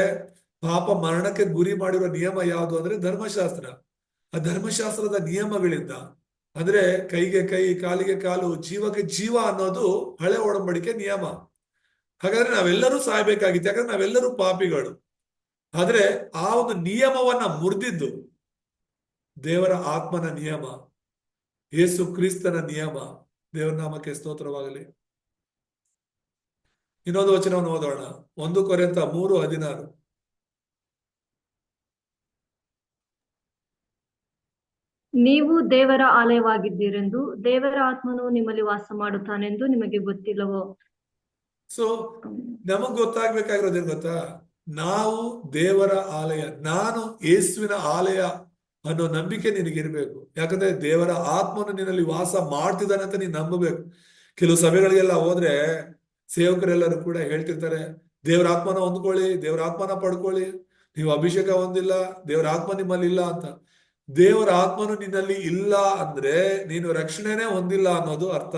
ಪಾಪ ಮರಣಕ್ಕೆ ಗುರಿ ಮಾಡಿರುವ ನಿಯಮ ಯಾವುದು ಅಂದ್ರೆ ಧರ್ಮಶಾಸ್ತ್ರ. ಆ ಧರ್ಮಶಾಸ್ತ್ರದ ನಿಯಮಗಳಿಂದ, ಅಂದ್ರೆ ಕೈಗೆ ಕೈ, ಕಾಲಿಗೆ ಕಾಲು, ಜೀವಕ್ಕೆ ಜೀವ ಅನ್ನೋದು ಹಳೆ ಒಡಂಬಡಿಕೆ ನಿಯಮ. ಹಾಗಾದ್ರೆ ನಾವೆಲ್ಲರೂ ಸಾಯ್ಬೇಕಾಗಿತ್ತು, ಯಾಕಂದ್ರೆ ನಾವೆಲ್ಲರೂ ಪಾಪಿಗಳು. ಆದ್ರೆ ಆ ಒಂದು ನಿಯಮವನ್ನ ಮುರಿದಿದ್ದು ದೇವರ ಆತ್ಮನ ನಿಯಮ, ಯೇಸು ಕ್ರಿಸ್ತನ ನಿಯಮ. ದೇವರ ನಾಮಕ್ಕೆ ಸ್ತೋತ್ರವಾಗಲಿ. ಇನ್ನೊಂದು ವಚನವನ್ನು ಓದೋಣ. ಒಂದು ಕೊರೆಂತ ಮೂರು ಹದಿನಾರು. ನೀವು ದೇವರ ಆಲಯವಾಗಿದ್ದೀರೆಂದು ದೇವರ ಆತ್ಮನು ನಿಮ್ಮಲ್ಲಿ ವಾಸ ಮಾಡುತ್ತಾನೆಂದು ನಿಮಗೆ ಗೊತ್ತಿಲ್ಲವೋ? ಸೊ ನಮಗ್ ಗೊತ್ತಾಗ್ಬೇಕಾಗಿರೋದೇನ್ ಗೊತ್ತಾ? ನಾವು ದೇವರ ಆಲಯ, ನಾನು ಯೇಸುವಿನ ಆಲಯ ಅನ್ನೋ ನಂಬಿಕೆ ನಿನಗಿರ್ಬೇಕು ಯಾಕಂದ್ರೆ ದೇವರ ಆತ್ಮನು ನಿನ್ನಲ್ಲಿ ವಾಸ ಮಾಡ್ತಿದ್ದಾನೆ ಅಂತ ನೀನ್ ನಂಬಬೇಕು. ಕೆಲವು ಸಭೆಗಳಿಗೆಲ್ಲ ಹೋದ್ರೆ ಸೇವಕರೆಲ್ಲರೂ ಕೂಡ ಹೇಳ್ತಿರ್ತಾರೆ, ದೇವರ ಆತ್ಮನ ಹೊಂದ್ಕೊಳ್ಳಿ, ದೇವರ ಆತ್ಮನ ಪಡ್ಕೊಳ್ಳಿ, ನೀವು ಅಭಿಷೇಕ ಹೊಂದಿಲ್ಲ, ದೇವರ ಆತ್ಮ ನಿಮ್ಮಲ್ಲಿ ಇಲ್ಲ ಅಂತ. ದೇವರ ಆತ್ಮನು ನಿನ್ನಲ್ಲಿ ಇಲ್ಲ ಅಂದ್ರೆ ನೀನು ರಕ್ಷಣೆನೇ ಹೊಂದಿಲ್ಲ ಅನ್ನೋದು ಅರ್ಥ.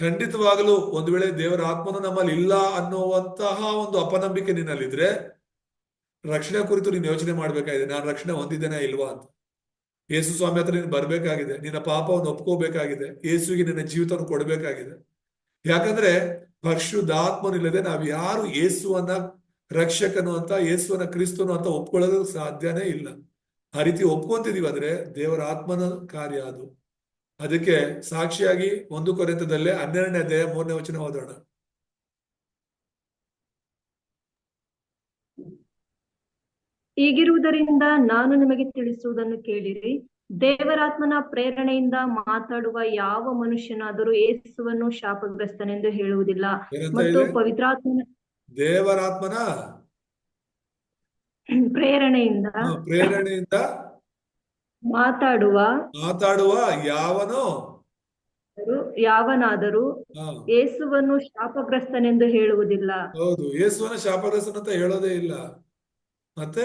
ಖಂಡಿತವಾಗಲೂ ಒಂದು ವೇಳೆ ದೇವರ ಆತ್ಮನು ನಮ್ಮಲ್ಲಿ ಇಲ್ಲ ಅನ್ನುವಂತಹ ಒಂದು ಅಪನಂಬಿಕೆ ನಿನ್ನಲ್ಲಿದ್ರೆ ರಕ್ಷಣೆ ಕುರಿತು ನೀನು ಯೋಚನೆ ಮಾಡ್ಬೇಕಾಗಿದೆ. ನಾನು ರಕ್ಷಣೆ ಹೊಂದಿದ್ದೇನೆ ಇಲ್ವಾ ಅಂತ. ಯೇಸು ಸ್ವಾಮಿ ಹತ್ರ ನೀನು ಬರ್ಬೇಕಾಗಿದೆ. ನಿನ್ನ ಪಾಪವನ್ನು ಒಪ್ಕೋಬೇಕಾಗಿದೆ. ಯೇಸುವಿಗೆ ನಿನ್ನ ಜೀವಿತವನ್ನು ಕೊಡಬೇಕಾಗಿದೆ. ಯಾಕಂದ್ರೆ ಪರಿಶುದ್ಧಾತ್ಮನಿಲ್ಲದೆ ನಾವು ಯಾರು ಯೇಸುವನ್ನ ರಕ್ಷಕನು ಅಂತ, ಯೇಸುವನ್ನ ಕ್ರಿಸ್ತನು ಅಂತ ಒಪ್ಕೊಳ್ಳೋದಕ್ಕೆ ಸಾಧ್ಯನೇ ಇಲ್ಲ. ಆ ರೀತಿ ಒಪ್ಕೊಂತಿದೀವಿ ಅಂದ್ರೆ ದೇವರ ಆತ್ಮನ ಕಾರ್ಯ ಅದು. ಅದಕ್ಕೆ ಸಾಕ್ಷಿಯಾಗಿ ಒಂದು ಕೊರೆತದಲ್ಲೇ ಹನ್ನೆರಡನೇ ಅಧ್ಯಾಯ ಮೂರನೇ ವಚನ ಓದೋಣ. ಹೀಗಿರುವುದರಿಂದ ನಾನು ನಿಮಗೆ ತಿಳಿಸುವುದನ್ನು ಕೇಳಿರಿ. ದೇವರಾತ್ಮನ ಪ್ರೇರಣೆಯಿಂದ ಮಾತಾಡುವ ಯಾವ ಮನುಷ್ಯನಾದರೂ ಯೇಸುವನ್ನು ಶಾಪಗ್ರಸ್ತನೆಂದು ಹೇಳುವುದಿಲ್ಲ. ಮತ್ತು ಪವಿತ್ರಾತ್ಮನ ದೇವರಾತ್ಮನ ಪ್ರೇರಣೆಯಿಂದ ಪ್ರೇರಣೆಯಿಂದ ಮಾತಾಡುವ ಮಾತಾಡುವ ಯಾವನು ಯಾವನಾದರೂ ಯೇಸುವನ್ನು ಶಾಪಗ್ರಸ್ತನೆಂದು ಹೇಳುವುದಿಲ್ಲ. ಹೌದು ಯೇಸುವನ್ನು ಶಾಪಗ್ರಸ್ತನ ಅಂತ ಹೇಳೋದೇ ಇಲ್ಲ. ಮತ್ತೆ?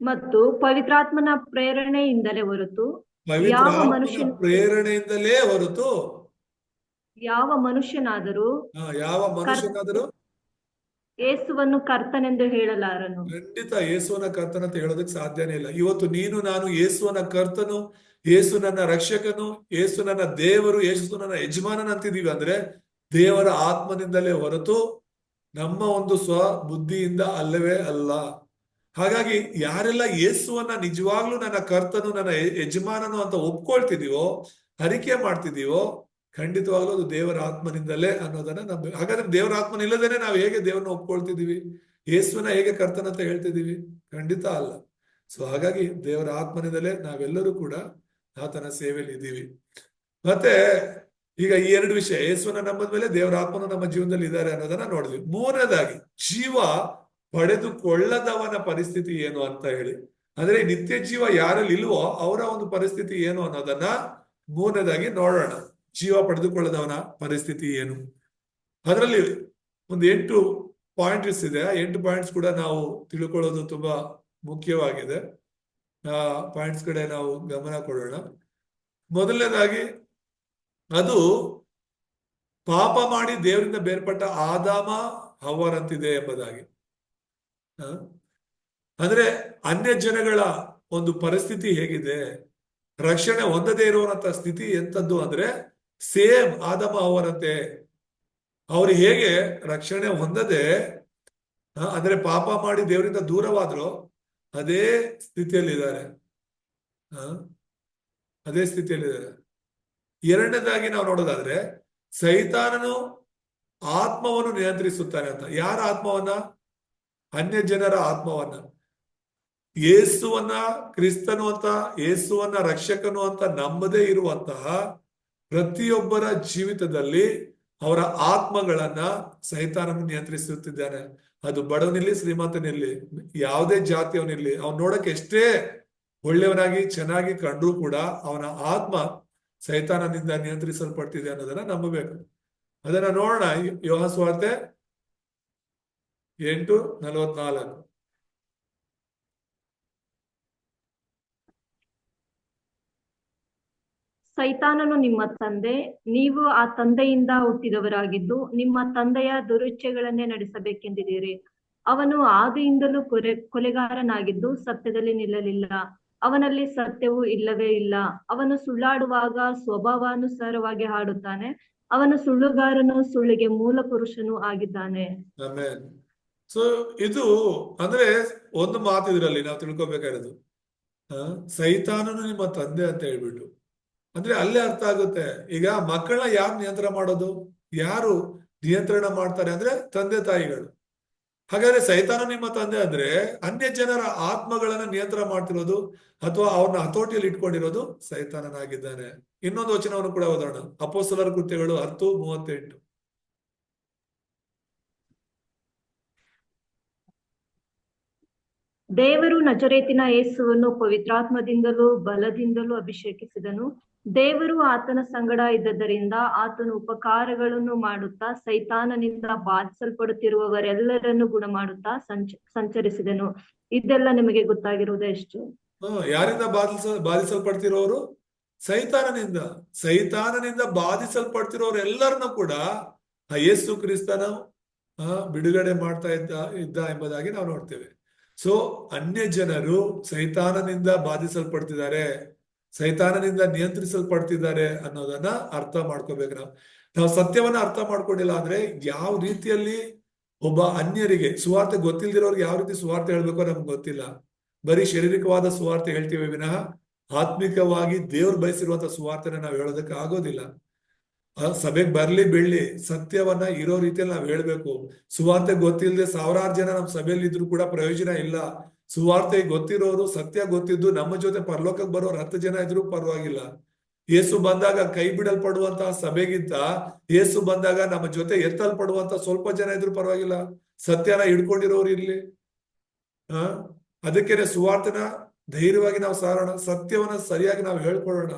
ಮತ್ತು ಪವಿತ್ರಾತ್ಮನ ಪ್ರೇರಣೆಯಿಂದಲೇ ಹೊರತು ಯಾವ ಮನುಷ್ಯ ಮನುಷ್ಯನ- ಪ್ರೇರಣೆಯಿಂದಲೇ ಹೊರತು ಯಾವ ಮನುಷ್ಯನಾದರೂ ಯಾವ ಮನುಷ್ಯನಾದರೂ ಯೇಸುವನ್ನು ಕರ್ತನೆಂದು ಹೇಳಲಾರನು. ಖಂಡಿತ ಯೇಸುವನ ಕರ್ತನ ಅಂತ ಹೇಳೋದಕ್ಕೆ ಸಾಧ್ಯನೇ ಇಲ್ಲ. ಇವತ್ತು ನೀನು, ನಾನು ಯೇಸುವನ ಕರ್ತನು ಯೇಸು ನನ್ನ ರಕ್ಷಕನು ಯೇಸು ನನ್ನ ದೇವರು ಯೇಸು ನನ್ನ ಯಜಮಾನನ ಅಂತಿದೀವಿ ಅಂದ್ರೆ ದೇವರ ಆತ್ಮನಿಂದಲೇ ಹೊರತು ನಮ್ಮ ಒಂದು ಸ್ವ ಬುದ್ಧಿಯಿಂದ ಅಲ್ಲವೇ ಅಲ್ಲ. ಹಾಗಾಗಿ ಯಾರೆಲ್ಲ ಯೇಸುವನ್ನ ನಿಜವಾಗ್ಲೂ ನನ್ನ ಕರ್ತನು, ನನ್ನ ಯಜಮಾನನು ಅಂತ ಒಪ್ಕೊಳ್ತಿದೀವೋ, ಹರಿಕೆ ಮಾಡ್ತಿದೀವೋ ಖಂಡಿತವಾಗ್ಲೂ ಅದು ದೇವರ ಆತ್ಮನಿಂದಲೇ ಅನ್ನೋದನ್ನ ನಂಬ, ಹಾಗಾದ್ರೆ ದೇವರ ಆತ್ಮನಿಲ್ಲದೇನೆ ನಾವು ಹೇಗೆ ದೇವರನ್ನ ಒಪ್ಕೊಳ್ತಿದೀವಿ ಯೇಸುವನ ಹೇಗೆ ಕರ್ತನ ಅಂತ ಹೇಳ್ತಿದೀವಿ ಖಂಡಿತ ಅಲ್ಲ. ಸೊ ಹಾಗಾಗಿ ದೇವರ ಆತ್ಮನಿಂದಲೇ ನಾವೆಲ್ಲರೂ ಕೂಡ ಆತನ ಸೇವೆಯಲ್ಲಿ ಇದ್ದೀವಿ. ಮತ್ತೆ ಈಗ ಈ ಎರಡು ವಿಷಯ ಯೇಸುವನ ನಂಬದ ಮೇಲೆ ದೇವರ ಆತ್ಮನ ನಮ್ಮ ಜೀವನದಲ್ಲಿ ಇದ್ದಾರೆ ಅನ್ನೋದನ್ನ ನೋಡಿದ್ವಿ. ಮೂರನೇದಾಗಿ, ಜೀವ ಪಡೆದುಕೊಳ್ಳದವನ ಪರಿಸ್ಥಿತಿ ಏನು ಅಂತ ಹೇಳಿ. ಅಂದ್ರೆ ನಿತ್ಯ ಜೀವ ಯಾರಲ್ಲಿ ಇಲ್ವೋ ಅವರ ಒಂದು ಪರಿಸ್ಥಿತಿ ಏನು ಅನ್ನೋದನ್ನ ಮೂರನೇದಾಗಿ ನೋಡೋಣ. ಜೀವ ಪಡೆದುಕೊಳ್ಳದವನ ಪರಿಸ್ಥಿತಿ ಏನು? ಅದರಲ್ಲಿ ಒಂದು ಎಂಟು ಪಾಯಿಂಟ್ಸ್ ಇದೆ. ಆ ಎಂಟು ಪಾಯಿಂಟ್ಸ್ ಕೂಡ ನಾವು ತಿಳ್ಕೊಳ್ಳೋದು ತುಂಬಾ ಮುಖ್ಯವಾಗಿದೆ. ಆ ಪಾಯಿಂಟ್ಸ್ ಕಡೆ ನಾವು ಗಮನ ಕೊಡೋಣ. ಮೊದಲನೇದಾಗಿ, ಅದು ಪಾಪ ಮಾಡಿ ದೇವರಿಂದ ಬೇರ್ಪಟ್ಟ ಆದಾಮ ಹವ್ವರಂತಿದೆ ಎಂಬುದಾಗಿ? ಅಂದ್ರೆ ಅನ್ಯ ಜನಗಳ ಒಂದು ಪರಿಸ್ಥಿತಿ ಹೇಗಿದೆ? ರಕ್ಷಣೆ ಹೊಂದದೇ ಇರುವಂತ ಸ್ಥಿತಿ ಎಂತದ್ದು ಅಂದ್ರೆ ಸೇಮ್ ಆದಮ ಅವರಂತೆ. ಅವರು ಹೇಗೆ ರಕ್ಷಣೆ ಹೊಂದದೆ ಅಂದ್ರೆ ಪಾಪ ಮಾಡಿ ದೇವರಿಂದ ದೂರವಾದ್ರು, ಅದೇ ಸ್ಥಿತಿಯಲ್ಲಿದ್ದಾರೆ. ಅದೇ ಸ್ಥಿತಿಯಲ್ಲಿದ್ದಾರೆ. ಎರಡನೇದಾಗಿ ನಾವು ನೋಡೋದಾದ್ರೆ, ಸೈತಾನನು ಆತ್ಮವನ್ನು ನಿಯಂತ್ರಿಸುತ್ತಾನೆ ಅಂತ. ಯಾರ ಆತ್ಮವನ್ನ? ಅನ್ಯ ಜನರ ಆತ್ಮವನ್ನ. ಯೇಸುವನ್ನ, ಕ್ರಿಸ್ತನು ಅಂತ, ಯೇಸುವನ್ನ ರಕ್ಷಕನು ಅಂತ ನಂಬದೇ ಇರುವಂತಹ ಪ್ರತಿಯೊಬ್ಬರ ಜೀವಿತದಲ್ಲಿ ಅವರ ಆತ್ಮಗಳನ್ನ ಸೈತಾನನು ನಿಯಂತ್ರಿಸುತ್ತಿದ್ದಾನೆ. ಅದು ಬಡವನಿರ್ಲಿ, ಶ್ರೀಮಂತನಿರ್ಲಿ, ಯಾವುದೇ ಜಾತಿಯವನಿರ್ಲಿ, ಅವ್ನು ನೋಡಕ್ಕೆ ಎಷ್ಟೇ ಒಳ್ಳೆಯವನಾಗಿ, ಚೆನ್ನಾಗಿ ಕಂಡರೂ ಕೂಡ ಅವನ ಆತ್ಮ ಸೈತಾನನಿಂದ ನಿಯಂತ್ರಿಸಲ್ಪಡ್ತಿದೆ ಅನ್ನೋದನ್ನ ನಂಬಬೇಕು. ಅದನ್ನ ನೋಡೋಣ. ಯೋಹ ಸ್ವಾರ್ತೆ ಎಂಟು ನಲವತ್ನಾಲ್ಕು. ಸೈತಾನನು ನಿಮ್ಮ ತಂದೆ, ನೀವು ಆ ತಂದೆಯಿಂದ ಹುಟ್ಟಿದವರಾಗಿದ್ದು ನಿಮ್ಮ ತಂದೆಯ ದುರುಚ್ಛೆಗಳನ್ನೇ ನಡೆಸಬೇಕೆಂದಿದ್ದೀರಿ. ಅವನು ಆದಿಯಿಂದಲೂ ಕೊರೆ, ಕೊಲೆಗಾರನಾಗಿದ್ದು ಸತ್ಯದಲ್ಲಿ ನಿಲ್ಲಲಿಲ್ಲ. ಅವನಲ್ಲಿ ಸತ್ಯವೂ ಇಲ್ಲವೇ ಇಲ್ಲ. ಅವನು ಸುಳ್ಳಾಡುವಾಗ ಸ್ವಭಾವಾನುಸಾರವಾಗಿ ಹಾಡುತ್ತಾನೆ. ಅವನು ಸುಳ್ಳುಗಾರನು ಸುಳ್ಳಿಗೆ ಮೂಲ ಪುರುಷನು ಆಗಿದ್ದಾನೆ. ಸೊ ಇದು ಅಂದ್ರೆ ಒಂದು ಮಾತು ಇದರಲ್ಲಿ ನಾವು ತಿಳ್ಕೊಬೇಕಾಗಿರೋದು. ಸೈತಾನನು ನಿಮ್ಮ ತಂದೆ ಅಂತ ಹೇಳ್ಬಿಟ್ಟು. ಅಂದ್ರೆ ಅಲ್ಲೇ ಅರ್ಥ ಆಗುತ್ತೆ. ಈಗ ಮಕ್ಕಳನ್ನ ಯಾರು ನಿಯಂತ್ರಣ ಮಾಡೋದು? ಯಾರು ನಿಯಂತ್ರಣ ಮಾಡ್ತಾರೆ ಅಂದ್ರೆ ತಂದೆ ತಾಯಿಗಳು. ಹಾಗಾದ್ರೆ ಸೈತಾನ ನಿಮ್ಮ ತಂದೆ ಅಂದ್ರೆ ಅನ್ಯ ಜನರ ಆತ್ಮಗಳನ್ನ ನಿಯಂತ್ರಣ ಮಾಡ್ತಿರೋದು ಅಥವಾ ಅವ್ರನ್ನ ಹತೋಟಿಯಲ್ಲಿ ಇಟ್ಕೊಂಡಿರೋದು ಸೈತಾನನಾಗಿದ್ದಾನೆ. ಇನ್ನೊಂದು ವಚನವನ್ನು ಕೂಡ ಓದೋಣ. ಅಪೋಸಲರ ಕೃತ್ಯಗಳು ಹತ್ತು ಮೂವತ್ತೆಂಟು. ದೇವರು ನಜರೇತಿನ ಯೇಸುವನ್ನು ಪವಿತ್ರಾತ್ಮದಿಂದಲೂ ಬಲದಿಂದಲೂ ಅಭಿಷೇಕಿಸಿದನು. ದೇವರು ಆತನ ಸಂಗಡ ಇದ್ದದರಿಂದ ಆತನು ಉಪಕಾರಗಳನ್ನು ಮಾಡುತ್ತಾ ಸೈತಾನನಿಂದ ಬಾಧಿಸಲ್ಪಡುತ್ತಿರುವವರೆಲ್ಲರನ್ನು ಗುಣ ಮಾಡುತ್ತಾ ಸಂಚ, ಸಂಚರಿಸಿದನು. ಇದೆಲ್ಲ ನಿಮಗೆ ಗೊತ್ತಾಗಿರುವುದು ಎಷ್ಟು? ಯಾರಿಂದ ಬಾಧಿಸ, ಬಾಧಿಸಲ್ಪಡ್ತಿರೋರು? ಸೈತಾನನಿಂದ. ಸೈತಾನನಿಂದ ಬಾಧಿಸಲ್ಪಡ್ತಿರೋರು ಎಲ್ಲರನ್ನೂ ಕೂಡ ಯೇಸು ಕ್ರಿಸ್ತನ ಬಿಡುಗಡೆ ಮಾಡ್ತಾ ಇದ್ದ ಇದ್ದ ಎಂಬುದಾಗಿ ನಾವು ನೋಡ್ತೇವೆ. ಸೊ ಅನ್ಯ ಜನರು ಸೈತಾನನಿಂದ ಬಾಧಿಸಲ್ಪಡ್ತಿದ್ದಾರೆ, ಸೈತಾನನಿಂದ ನಿಯಂತ್ರಿಸಲ್ಪಡ್ತಿದ್ದಾರೆ ಅನ್ನೋದನ್ನ ಅರ್ಥ ಮಾಡ್ಕೋಬೇಕು ನಾವು. ನಾವು ಸತ್ಯವನ್ನ ಅರ್ಥ ಮಾಡ್ಕೊಂಡಿಲ್ಲ ಅಂದ್ರೆ ಯಾವ ರೀತಿಯಲ್ಲಿ ಒಬ್ಬ ಅನ್ಯರಿಗೆ ಸುವಾರ್ತೆ ಗೊತ್ತಿಲ್ದಿರೋರ್ಗೆ ಯಾವ ರೀತಿ ಸುವಾರ್ತೆ ಹೇಳ್ಬೇಕೋ ನಮ್ಗೆ ಗೊತ್ತಿಲ್ಲ. ಬರೀ ಶಾರೀರಿಕವಾದ ಸುವಾರ್ತೆ ಹೇಳ್ತೀವಿ ವಿನಃ, ಆತ್ಮಿಕವಾಗಿ ದೇವ್ರು ಬಯಸಿರುವಂತ ಸುವಾರ್ತೆನ ನಾವು ಹೇಳೋದಕ್ಕೆ ಆಗೋದಿಲ್ಲ. ಸಭೆಗೆ ಬರ್ಲಿ ಬೆಳ್ಳಿ ಸತ್ಯವನ್ನ ಇರೋ ರೀತಿಯಲ್ಲಿ ನಾವು ಹೇಳ್ಬೇಕು. ಸುವಾರ್ತೆ ಗೊತ್ತಿಲ್ಲದೆ ಸಾವಿರಾರು ಜನ ನಮ್ಮ ಸಭೆಯಲ್ಲಿ ಇದ್ರು ಕೂಡ ಪ್ರಯೋಜನ ಇಲ್ಲ. ಸುವಾರ್ತೆ ಗೊತ್ತಿರೋರು ಸತ್ಯ ಗೊತ್ತಿದ್ದು ನಮ್ಮ ಜೊತೆ ಪರಲೋಕಕ್ಕೆ ಬರೋರು ಹತ್ತು ಜನ ಇದ್ರು ಪರವಾಗಿಲ್ಲ. ಏಸು ಬಂದಾಗ ಕೈ ಬಿಡಲ್ಪಡುವಂತಹ ಸಭೆಗಿಂತ ಏಸು ಬಂದಾಗ ನಮ್ಮ ಜೊತೆ ಎತ್ತಲ್ಪಡುವಂತ ಸ್ವಲ್ಪ ಜನ ಇದ್ರು ಪರವಾಗಿಲ್ಲ. ಸತ್ಯನ ಹಿಡ್ಕೊಂಡಿರೋರು ಇರ್ಲಿ. ಆ, ಅದಕ್ಕೇನೆ ಸುವಾರ್ತೆನ ಧೈರ್ಯವಾಗಿ ನಾವು ಸಾರೋಣ, ಸತ್ಯವನ್ನ ಸರಿಯಾಗಿ ನಾವು ಹೇಳ್ಕೊಳ್ಳೋಣ.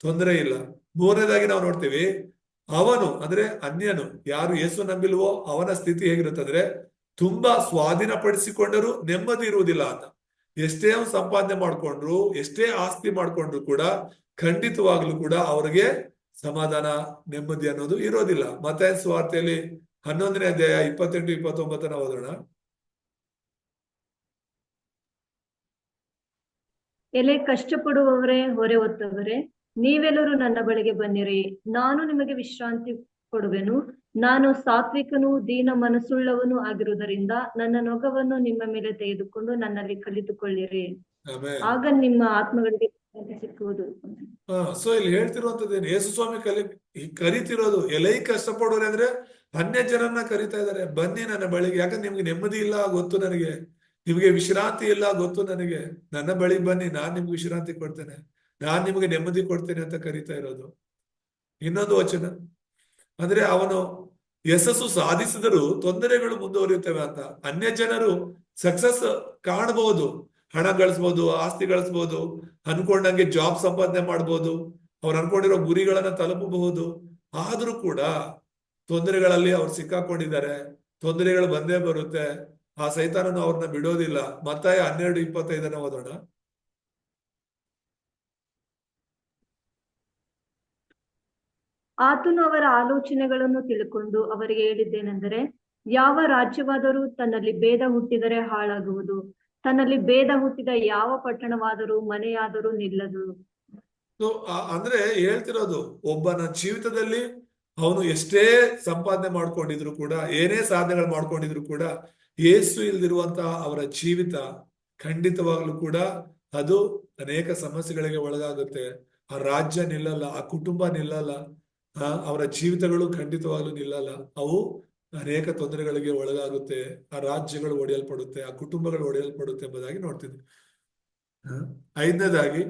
ತೊಂದರೆ ಇಲ್ಲ. ಮೂರನೇದಾಗಿ ನಾವು ನೋಡ್ತೀವಿ, ಅವನು, ಅಂದ್ರೆ ಅನ್ಯನು, ಯಾರು ಏಸು ನಂಬಿಲ್ವೋ ಅವನ ಸ್ಥಿತಿ ಹೇಗಿರುತ್ತಂದ್ರೆ ತುಂಬಾ ಸ್ವಾಧೀನಪಡಿಸಿಕೊಂಡರೂ ನೆಮ್ಮದಿ ಇರುವುದಿಲ್ಲ ಅಂತ. ಎಷ್ಟೇ ಅವ್ನು ಸಂಪಾದನೆ ಮಾಡ್ಕೊಂಡ್ರು, ಎಷ್ಟೇ ಆಸ್ತಿ ಮಾಡ್ಕೊಂಡ್ರು ಕೂಡ ಖಂಡಿತವಾಗ್ಲೂ ಕೂಡ ಅವ್ರಿಗೆ ಸಮಾಧಾನ, ನೆಮ್ಮದಿ ಅನ್ನೋದು ಇರೋದಿಲ್ಲ. ಮತ್ತೆ ಸ್ವಾರ್ಥೆಯಲ್ಲಿ ಹನ್ನೊಂದನೇ ಅಧ್ಯಾಯ ಇಪ್ಪತ್ತೆಂಟು ಇಪ್ಪತ್ತೊಂಬತ್ತನ ಓದೋಣ. ಎಲೆ ಕಷ್ಟಪಡುವವರೇ, ಹೊರೆ ಹೊತ್ತವರೇ ನೀವೆಲ್ಲರೂ ನನ್ನ ಬಳಿಗೆ ಬನ್ನಿರಿ. ನಾನು ನಿಮಗೆ ವಿಶ್ರಾಂತಿ ಕೊಡುವೆನು. ನಾನು ಸಾತ್ವಿಕನು ದೀನ ಮನಸ್ಸುಳ್ಳವನು ಆಗಿರುವುದರಿಂದ ನನ್ನ ನೊಗವನ್ನು ನಿಮ್ಮ ಮೇಲೆ ತೆಗೆದುಕೊಂಡು ನನ್ನಲ್ಲಿ ಕಲಿತುಕೊಳ್ಳಿರಿ. ಆಗ ನಿಮ್ಮ ಆತ್ಮಗಳಿಗೆ ಸಿಕ್ಕುವುದು. ಸೊ ಇಲ್ಲಿ ಹೇಳ್ತಿರುವಂತದ್ದೇನು ಯೇಸು ಸ್ವಾಮಿ ಕಲಿ ಕರಿತಿರೋದು ಎಲೈ ಕಷ್ಟಪಡೋರೆ ಅಂದ್ರೆ ಅನ್ಯ ಜನರನ್ನ ಕರಿತಾ ಇದ್ದಾರೆ. ಬನ್ನಿ ನನ್ನ ಬಳಿಗೆ. ಯಾಕಂದ್ರೆ ನಿಮ್ಗೆ ನೆಮ್ಮದಿ ಇಲ್ಲ ಗೊತ್ತು ನನಗೆ. ನಿಮ್ಗೆ ವಿಶ್ರಾಂತಿ ಇಲ್ಲ ಗೊತ್ತು ನನಗೆ. ನನ್ನ ಬಳಿಗೆ ಬನ್ನಿ ನಾನ್ ನಿಮ್ಗೆ ವಿಶ್ರಾಂತಿ ಕೊಡ್ತೇನೆ. ನಾನ್ ನಿಮಗೆ ನೆಮ್ಮದಿ ಕೊಡ್ತೇನೆ ಅಂತ ಕರಿತಾ ಇರೋದು. ಇನ್ನೊಂದು ವಚನ. ಅಂದ್ರೆ ಅವನು ಯಶಸ್ಸು ಸಾಧಿಸಿದರೂ ತೊಂದರೆಗಳು ಮುಂದುವರಿಯುತ್ತವೆ ಅಂತ. ಅನ್ಯ ಜನರು ಸಕ್ಸಸ್ ಕಾಣಬಹುದು ಹಣ ಗಳಿಸ್ಬೋದು, ಆಸ್ತಿ ಗಳಿಸ್ಬೋದು, ಅನ್ಕೊಂಡಂಗೆ ಜಾಬ್ ಸಂಪಾದನೆ ಮಾಡ್ಬೋದು, ಅವ್ರು ಅನ್ಕೊಂಡಿರೋ ಗುರಿಗಳನ್ನ ತಲುಪಬಹುದು. ಆದ್ರೂ ಕೂಡ ತೊಂದರೆಗಳಲ್ಲಿ ಅವ್ರು ಸಿಕ್ಕಾಕೊಂಡಿದ್ದಾರೆ. ತೊಂದರೆಗಳು ಬಂದೇ ಬರುತ್ತೆ. ಆ ಸೈತಾನನು ಅವ್ರನ್ನ ಬಿಡೋದಿಲ್ಲ. ಮತ್ತಾಯ ಹನ್ನೆರಡು ಇಪ್ಪತ್ತೈದನ ಓದೋಣ. ಆತನು ಅವರ ಆಲೋಚನೆಗಳನ್ನು ತಿಳ್ಕೊಂಡು ಅವರಿಗೆ ಹೇಳಿದ್ದೇನೆಂದರೆ, ಯಾವ ರಾಜ್ಯವಾದರೂ ತನ್ನಲ್ಲಿ ಭೇದ ಹುಟ್ಟಿದರೆ ಹಾಳಾಗುವುದು. ತನ್ನಲ್ಲಿ ಭೇದ ಹುಟ್ಟಿದ ಯಾವ ಪಟ್ಟಣವಾದರೂ ಮನೆಯಾದರೂ ನಿಲ್ಲದು. ಅಂದ್ರೆ ಹೇಳ್ತಿರೋದು, ಒಬ್ಬನ ಜೀವಿತದಲ್ಲಿ ಅವನು ಎಷ್ಟೇ ಸಂಪಾದನೆ ಮಾಡ್ಕೊಂಡಿದ್ರು ಕೂಡ, ಏನೇ ಸಾಧನೆಗಳು ಮಾಡ್ಕೊಂಡಿದ್ರು ಕೂಡ, ಏಸು ಇಲ್ದಿರುವಂತಹ ಅವರ ಜೀವಿತ ಖಂಡಿತವಾಗ್ಲೂ ಕೂಡ ಅದು ಅನೇಕ ಸಮಸ್ಯೆಗಳಿಗೆ ಒಳಗಾಗುತ್ತೆ. ಆ ರಾಜ್ಯ ನಿಲ್ಲಲ್ಲ, ಆ ಕುಟುಂಬ ನಿಲ್ಲಲ್ಲ ಅವರ ಜೀವಿತಗಳು ಖಂಡಿತವಾಗ್ಲೂ ನಿಲ್ಲಲ್ಲ. ಅವು ಅನೇಕ ತೊಂದರೆಗಳಿಗೆ ಒಳಗಾಗುತ್ತೆ, ಆ ರಾಜ್ಯಗಳು ಒಡೆಯಲ್ಪಡುತ್ತೆ, ಆ ಕುಟುಂಬಗಳು ಒಡೆಯಲ್ಪಡುತ್ತೆ ಎಂಬುದಾಗಿ ನೋಡ್ತಿದ್ವಿ? ಐದನೇದಾಗಿ,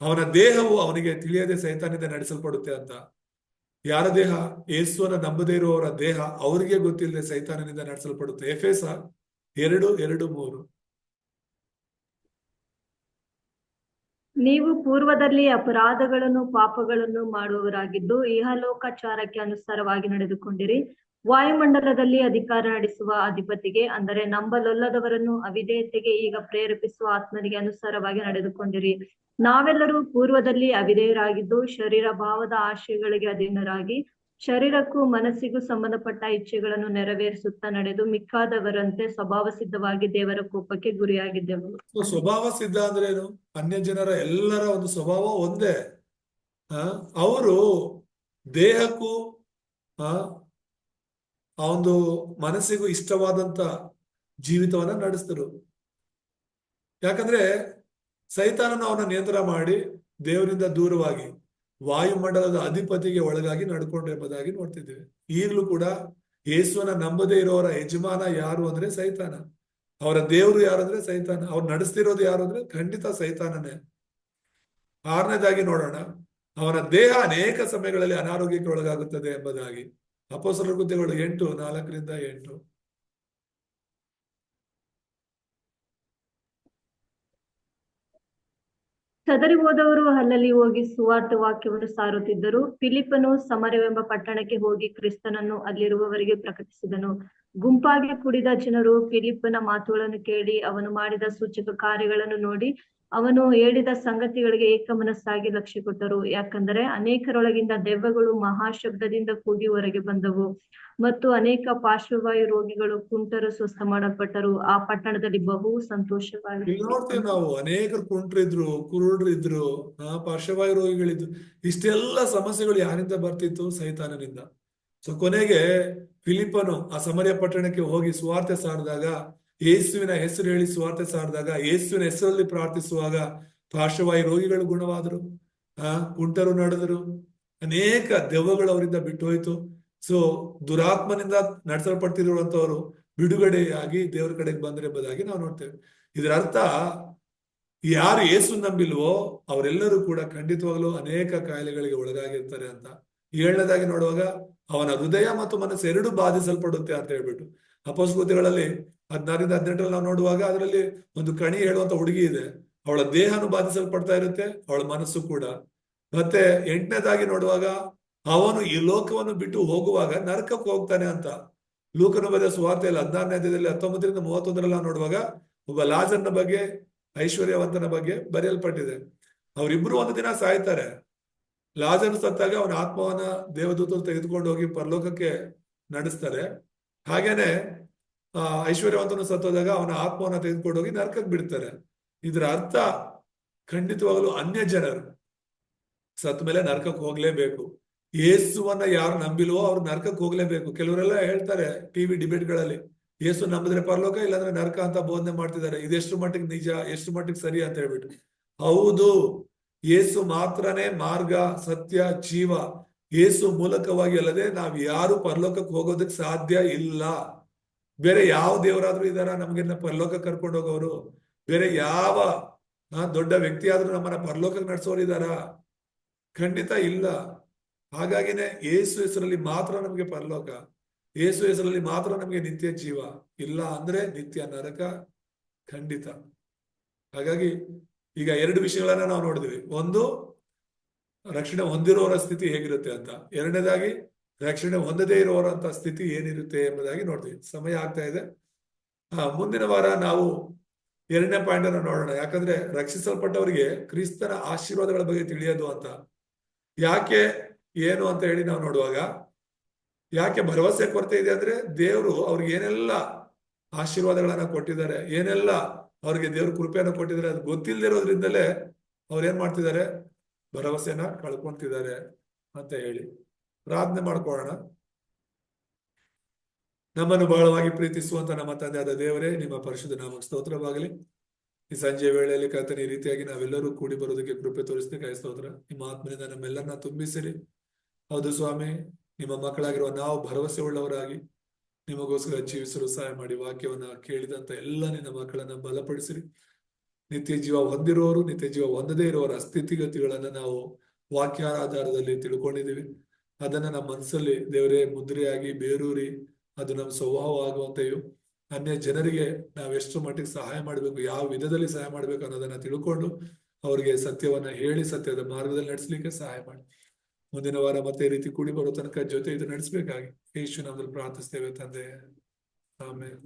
ಅವನ ದೇಹವು ಅವನಿಗೆ ತಿಳಿಯದೆ ಸೈತಾನಿಂದ ನಡೆಸಲ್ಪಡುತ್ತೆ ಅಂತ. ಯಾರ ದೇಹ? ಯೇಸುವನ ನಂಬದೇ ಇರುವವರ ದೇಹ ಅವರಿಗೆ ಗೊತ್ತಿಲ್ಲದೆ ಸೈತಾನನಿಂದ ನಡೆಸಲ್ಪಡುತ್ತೆ. ಎಫೆಸ ಎರಡು ಎರಡು, ಮೂರು. ನೀವು ಪೂರ್ವದಲ್ಲಿ ಅಪರಾಧಗಳನ್ನು, ಪಾಪಗಳನ್ನು ಮಾಡುವವರಾಗಿದ್ದು, ಇಹಲೋಕಾಚಾರಕ್ಕೆ ಅನುಸಾರವಾಗಿ ನಡೆದುಕೊಂಡಿರಿ. ವಾಯುಮಂಡಲದಲ್ಲಿ ಅಧಿಕಾರ ನಡೆಸುವ ಅಧಿಪತಿಗೆ, ಅಂದರೆ ನಂಬಲೊಲ್ಲದವರನ್ನು ಅವಿಧೇಯತೆಗೆ ಈಗ ಪ್ರೇರೇಪಿಸುವ ಆತ್ಮನಿಗೆ ಅನುಸಾರವಾಗಿ ನಡೆದುಕೊಂಡಿರಿ. ನಾವೆಲ್ಲರೂ ಪೂರ್ವದಲ್ಲಿ ಅವಿಧೇಯರಾಗಿದ್ದು, ಶರೀರ ಭಾವದ ಆಶಯಗಳಿಗೆ ಅಧೀನರಾಗಿ ಶರೀರಕ್ಕೂ ಮನಸ್ಸಿಗೂ ಸಂಬಂಧಪಟ್ಟ ಇಚ್ಛೆಗಳನ್ನು ನೆರವೇರಿಸುತ್ತಾ ನಡೆದು ಮಿಕ್ಕಾದವರಂತೆ ಸ್ವಭಾವ ಸಿದ್ಧವಾಗಿ ದೇವರ ಕೋಪಕ್ಕೆ ಗುರಿಯಾಗಿದ್ದೆವು. ಸ್ವಭಾವ ಸಿದ್ಧ ಅಂದ್ರೆ ಏನು? ಅನ್ಯ ಜನರ ಎಲ್ಲರ ಒಂದು ಸ್ವಭಾವ ಒಂದೇ. ಅವರು ದೇಹಕ್ಕೂ, ಆ ಒಂದು ಮನಸ್ಸಿಗೂ ಇಷ್ಟವಾದಂತ ಜೀವಿತವನ್ನ ನಡೆಸಿದರು ಯಾಕಂದ್ರೆ ಸೈತಾನನ ಅವನ ನಿಯಂತ್ರಣ ಮಾಡಿ ದೇವರಿಂದ ದೂರವಾಗಿ ವಾಯುಮಂಡಲದ ಅಧಿಪತಿಗೆ ಒಳಗಾಗಿ ನಡ್ಕೊಂಡ್ರೆ ಎಂಬುದಾಗಿ ನೋಡ್ತಿದ್ದೇವೆ. ಈಗಲೂ ಕೂಡ ಯೇಸುವನ ನಂಬದೇ ಇರೋರ ಯಜಮಾನ ಯಾರು ಅಂದ್ರೆ ಸೈತಾನ. ಅವರ ದೇವರು ಯಾರು ಅಂದ್ರೆ ಸೈತಾನ. ಅವ್ರು ನಡೆಸ್ತಿರೋದು ಯಾರು ಅಂದ್ರೆ ಖಂಡಿತ ಸೈತಾನನೇ. ಆರನೇದಾಗಿ ನೋಡೋಣ. ಅವನ ದೇಹ ಅನೇಕ ಸಮಯಗಳಲ್ಲಿ ಅನಾರೋಗ್ಯಕ್ಕೆ ಒಳಗಾಗುತ್ತದೆ ಎಂಬುದಾಗಿ. ಅಪೋಸರ ಕೃತ್ಯಗಳು ಎಂಟು, ನಾಲ್ಕರಿಂದ ಎಂಟು. ಚದರಿ ಹೋದವರು ಅಲ್ಲಲ್ಲಿ ಹೋಗಿ ಸುವಾರ್ಥ ವಾಕ್ಯವನ್ನು ಸಾರುತ್ತಿದ್ದರು. ಫಿಲಿಪನು ಸಮರವೆಂಬ ಪಟ್ಟಣಕ್ಕೆ ಹೋಗಿ ಕ್ರಿಸ್ತನನ್ನು ಅಲ್ಲಿರುವವರಿಗೆ ಪ್ರಕಟಿಸಿದನು. ಗುಂಪಾಗಿ ಕುಡಿದ ಜನರು ಫಿಲಿಪ್ಪನ ಮಾತುಗಳನ್ನು ಕೇಳಿ ಅವನು ಮಾಡಿದ ಸೂಚಕ ಕಾರ್ಯಗಳನ್ನು ನೋಡಿ ಅವನು ಹೇಳಿದ ಸಂಗತಿಗಳಿಗೆ ಏಕಮನಸ್ಸಾಗಿ ಲಕ್ಷ್ಯ ಕೊಟ್ಟರು ಯಾಕಂದರೆ ಅನೇಕರೊಳಗಿಂದ ದೆವ್ವಗಳು ಮಹಾಶಬ್ದದಿಂದ ಕೂಗಿ ಹೊರಗೆ ಬಂದವು ಮತ್ತು ಅನೇಕ ಪಾರ್ಶ್ವವಾಯು ರೋಗಿಗಳು ಕುಂಟರು ಸ್ವಸ್ಥ ಮಾಡಲ್ಪಟ್ಟರು. ಆ ಪಟ್ಟಣದಲ್ಲಿ ಬಹು ಸಂತೋಷವಾಗಿ ನೋಡ್ತೇವೆ ನಾವು, ಅನೇಕರು ಕುಂಟ್ರಿದ್ರು, ಕುರುಡ್ರಿದ್ರು, ಆ ಪಾರ್ಶ್ವವಾಯು ರೋಗಿಗಳಿದ್ರು. ಇಷ್ಟೆಲ್ಲ ಸಮಸ್ಯೆಗಳು ಯಾರಿಂದ ಬರ್ತಿತ್ತು? ಸೈತಾನನಿಂದ. ಸೊ ಕೊನೆಗೆ ಫಿಲಿಪನು ಆ ಸಮರ್ಯ ಪಟ್ಟಣಕ್ಕೆ ಹೋಗಿ ಸುವಾರ್ತೆ ಸಾರಿದಾಗ ಯೇಸುವಿನ ಹೆಸರು ಹೇಳಿ ಸ್ವಾರ್ಥ ಸಾರಿದಾಗ, ಯೇಸುವಿನ ಹೆಸರಲ್ಲಿ ಪ್ರಾರ್ಥಿಸುವಾಗ ಪಾರ್ಶ್ವವಾಯು ರೋಗಿಗಳು ಗುಣವಾದರು. ಆ, ಕುಂಟರು ನಡೆದರು. ಅನೇಕ ದೆವ್ವಗಳು ಅವರಿಂದ ಬಿಟ್ಟು ಹೋಯ್ತು ಸೊ ದುರಾತ್ಮನಿಂದ ನಡೆಸಲ್ಪಟ್ಟಿರುವಂತವರು ಬಿಡುಗಡೆಯಾಗಿ ದೇವರ ಕಡೆಗೆ ಬಂದ್ರೆ ಎಂಬುದಾಗಿ ನಾವು ನೋಡ್ತೇವೆ. ಇದರ ಅರ್ಥ ಯಾರು ಯೇಸು ನಂಬಿಲ್ವೋ ಅವರೆಲ್ಲರೂ ಕೂಡ ಖಂಡಿತವಾಗಲೂ ಅನೇಕ ಕಾಯಿಲೆಗಳಿಗೆ ಒಳಗಾಗಿರ್ತಾರೆ ಅಂತ. ಏಳನೇದಾಗಿ ನೋಡುವಾಗ, ಅವನ ಹೃದಯ ಮತ್ತು ಮನಸ್ಸು ಎರಡು ಬಾಧಿಸಲ್ಪಡುತ್ತೆ ಅಂತ ಹೇಳ್ಬಿಟ್ಟು. ಅಪೋಸ್ಕೃತಿಗಳಲ್ಲಿ ಹದಿನಾರಿಂದ ಹದಿನೆಂಟರಲ್ಲಿ ನಾವು ನೋಡುವಾಗ ಅದರಲ್ಲಿ ಒಂದು ಕಣಿ ಹೇಳುವಂತ ಹುಡುಗಿ ಇದೆ. ಅವಳ ದೇಹನು ಬಾಧಿಸಲ್ಪಡ್ತಾ ಇರುತ್ತೆ, ಅವಳ ಮನಸ್ಸು ಕೂಡ. ಮತ್ತೆ ಎಂಟನೇದಾಗಿ ನೋಡುವಾಗ ಅವನು ಈ ಲೋಕವನ್ನು ಬಿಟ್ಟು ಹೋಗುವಾಗ ನರಕಕ್ಕೆ ಹೋಗ್ತಾನೆ ಅಂತ. ಲೂಕನ ಬದ ಸುವಾರ್ತೆಯಲ್ಲಿ ಹದಿನಾರನೇ ಅಧ್ಯಾಯದಲ್ಲಿ ಹತ್ತೊಂಬತ್ತರಿಂದ ಮೂವತ್ತೊಂದರಲ್ಲ ನೋಡುವಾಗ ಒಬ್ಬ ಲಾಜರ್ನ ಬಗ್ಗೆ, ಐಶ್ವರ್ಯವಂತನ ಬಗ್ಗೆ ಬರೆಯಲ್ಪಟ್ಟಿದೆ. ಅವರಿಬ್ರು ಒಂದು ದಿನ ಸಾಯ್ತಾರೆ. ಲಾಜನ್ ಸತ್ತಾಗ ಅವನ ಆತ್ಮವನ್ನ ದೇವದೂತರು ತೆಗೆದುಕೊಂಡು ಹೋಗಿ ಪರಲೋಕಕ್ಕೆ ನಡೆಸ್ತಾರೆ. ಹಾಗೇನೆ, ಆ, ಐಶ್ವರ್ಯವಂತನು ಸತ್ತೋದಾಗ ಅವನ ಆತ್ಮವನ್ನ ತೆಗೆದುಕೊಂಡು ಹೋಗಿ ನರಕಕ್ಕೆ ಬಿಡ್ತಾರೆ. ಇದರ ಅರ್ಥ ಖಂಡಿತವಾಗಲೂ ಅನ್ಯ ಜನರು ಸತ್ತ ಮೇಲೆ ನರಕಕ್ಕೆ ಹೋಗ್ಲೇಬೇಕು. ಏಸುವನ್ನ ಯಾರು ನಂಬಿಲ್ವೋ ಅವ್ರು ನರಕಕ್ಕೆ ಹೋಗ್ಲೇಬೇಕು. ಕೆಲವರೆಲ್ಲ ಹೇಳ್ತಾರೆ ಟಿವಿ ಡಿಬೇಟ್ಗಳಲ್ಲಿ, ಏಸು ನಂಬಿದ್ರೆ ಪರಲೋಕ, ಇಲ್ಲಾಂದ್ರೆ ನರಕ ಅಂತ ಬೋಧನೆ ಮಾಡ್ತಿದ್ದಾರೆ. ಇದೆಷ್ಟು ಮಟ್ಟಿಗೆ ನಿಜ ಎಷ್ಟು ಮಟ್ಟಿಗೆ ಸರಿ ಅಂತ ಹೇಳ್ಬಿಟ್ಟು. ಹೌದು, ಏಸು ಮಾತ್ರನೇ ಮಾರ್ಗ, ಸತ್ಯ, ಜೀವ. ಯೇಸು ಮೂಲಕವಾಗಿ ಅಲ್ಲದೆ ನಾವು ಯಾರು ಪರಲೋಕಕ್ಕೆ ಹೋಗೋದಕ್ಕೆ ಸಾಧ್ಯ ಇಲ್ಲ. ಬೇರೆ ಯಾವ ದೇವರಾದ್ರೂ ಇದಾರ ನಮ್ಗೆ ಪರಲೋಕ ಕರ್ಕೊಂಡು ಹೋಗೋರು. ಬೇರೆ ಯಾವ ದೊಡ್ಡ ವ್ಯಕ್ತಿ ಆದ್ರೂ ನಮ್ಮನ್ನ ಪರಲೋಕಕ್ಕೆ ನಡೆಸೋರು ಇದಾರ ಖಂಡಿತ ಇಲ್ಲ. ಹಾಗಾಗಿನೇ ಏಸು ಹೆಸರಲ್ಲಿ ಮಾತ್ರ ನಮಗೆ ಪರಲೋಕ. ಏಸು ಹೆಸರಲ್ಲಿ ಮಾತ್ರ ನಮಗೆ ನಿತ್ಯ ಜೀವ. ಇಲ್ಲ ಅಂದ್ರೆ ನಿತ್ಯ ನರಕ ಖಂಡಿತ. ಹಾಗಾಗಿ ಈಗ ಎರಡು ವಿಷಯಗಳನ್ನ ನಾವು ನೋಡಿದ್ವಿ. ಒಂದು ರಕ್ಷಣೆ ಹೊಂದಿರೋರ ಸ್ಥಿತಿ ಹೇಗಿರುತ್ತೆ ಅಂತ. ಎರಡನೇದಾಗಿ, ರಕ್ಷಣೆ ಹೊಂದದೇ ಇರೋರಂತ ಸ್ಥಿತಿ ಏನಿರುತ್ತೆ ಎಂಬುದಾಗಿ ನೋಡ್ತೀವಿ. ಸಮಯ ಆಗ್ತಾ ಇದೆ. ಮುಂದಿನ ವಾರ ನಾವು ಎರಡನೇ ಪಾಯಿಂಟ್ ಅನ್ನು ನೋಡೋಣ. ಯಾಕಂದ್ರೆ ರಕ್ಷಿಸಲ್ಪಟ್ಟವರಿಗೆ ಕ್ರಿಸ್ತನ ಆಶೀರ್ವಾದಗಳ ಬಗ್ಗೆ ತಿಳಿಯೋದು ಅಂತ. ಯಾಕೆ, ಏನು ಅಂತ ಹೇಳಿ ನಾವು ನೋಡುವಾಗ, ಯಾಕೆ ಭರವಸೆ ಕೊರತೆ ಇದೆ ಅಂದ್ರೆ ದೇವರು ಅವ್ರಿಗೆ ಏನೆಲ್ಲ ಆಶೀರ್ವಾದಗಳನ್ನ ಕೊಟ್ಟಿದ್ದಾರೆ, ಏನೆಲ್ಲ ಅವ್ರಿಗೆ ದೇವ್ರ ಕೃಪೆಯನ್ನು ಕೊಟ್ಟಿದ್ದಾರೆ ಅದು ಗೊತ್ತಿಲ್ಲದಿರೋದ್ರಿಂದಲೇ ಅವ್ರು ಏನ್ ಮಾಡ್ತಿದ್ದಾರೆ ಭರವಸೆನ ಕಳ್ಕೊಂತಿದ್ದಾರೆ ಅಂತ ಹೇಳಿ. ಪ್ರಾರ್ಥನೆ ಮಾಡ್ಕೊಳ್ಳೋಣ. ನಮ್ಮನ್ನು ಬಹಳವಾಗಿ ಪ್ರೀತಿಸುವಂತ ನಮ್ಮ ತಂದೆಯಾದ ದೇವರೇ, ನಿಮ್ಮ ಪರಿಶುದ್ಧ ನಾಮಕ್ಕೆ ಸ್ತೋತ್ರವಾಗಲಿ. ಈ ಸಂಜೆ ವೇಳೆಯಲ್ಲಿ ಕರ್ತನ, ಈ ರೀತಿಯಾಗಿ ನಾವೆಲ್ಲರೂ ಕೂಡಿ ಬರೋದಕ್ಕೆ ಕೃಪೆ ತೋರಿಸ್ಲಿಕ್ಕೆ ಸ್ತೋತ್ರ. ನಿಮ್ಮ ಆತ್ಮನಿಂದ ನಮ್ಮೆಲ್ಲರನ್ನ ತುಂಬಿಸಿರಿ. ಹೌದು ಸ್ವಾಮಿ, ನಿಮ್ಮ ಮಕ್ಕಳಾಗಿರುವ ನಾವು ಭರವಸೆ ಉಳ್ಳವರಾಗಿ ನಿಮಗೋಸ್ಕರ ಜೀವಿಸಲು ಸಹಾಯ ಮಾಡಿ ವಾಕ್ಯವನ್ನ ಕೇಳಿದಂತ ಎಲ್ಲ ನಿನ್ನ ಮಕ್ಕಳನ್ನ ಬಲಪಡಿಸಿರಿ. ನಿತ್ಯ ಜೀವ ಹೊಂದಿರುವವರು ನಿತ್ಯ ಜೀವ ಹೊಂದದೇ ಇರುವವರ ಸ್ಥಿತಿಗತಿಗಳನ್ನ ನಾವು ವಾಕ್ಯ ಆಧಾರದಲ್ಲಿ ತಿಳ್ಕೊಂಡಿದ್ದೀವಿ. ಅದನ್ನ ನಮ್ಮ ಮನಸ್ಸಲ್ಲಿ ದೇವರೇ ಮುದ್ರೆಯಾಗಿ ಬೇರೂರಿ ಅದು ನಮ್ಮ ಸ್ವಭಾವ ಆಗುವಂತೆಯೂ ಅನ್ಯ ಜನರಿಗೆ ನಾವೆಷ್ಟು ಮಟ್ಟಿಗೆ ಸಹಾಯ ಮಾಡಬೇಕು, ಯಾವ ವಿಧದಲ್ಲಿ ಸಹಾಯ ಮಾಡಬೇಕು ಅನ್ನೋದನ್ನ ತಿಳ್ಕೊಂಡು ಅವರಿಗೆ ಸತ್ಯವನ್ನ ಹೇಳಿ, ಸತ್ಯದ ಮಾರ್ಗದಲ್ಲಿ ನಡೆಸಲಿಕ್ಕೆ ಸಹಾಯ ಮಾಡಿ. ಮುಂದಿನ ವಾರ ಮತ್ತೆ ರೀತಿ ಕೂಡಿ ಬರೋ ತನಕ ಜೊತೆ ಇದು ನಡೆಸಬೇಕಾಗಿ. ಯೇಸು ನಮ್ಮಲ್ಲಿ ಪ್ರಾರ್ಥಿಸ್ತೇವೆ ತಂದೆ. ಆಮೇಲೆ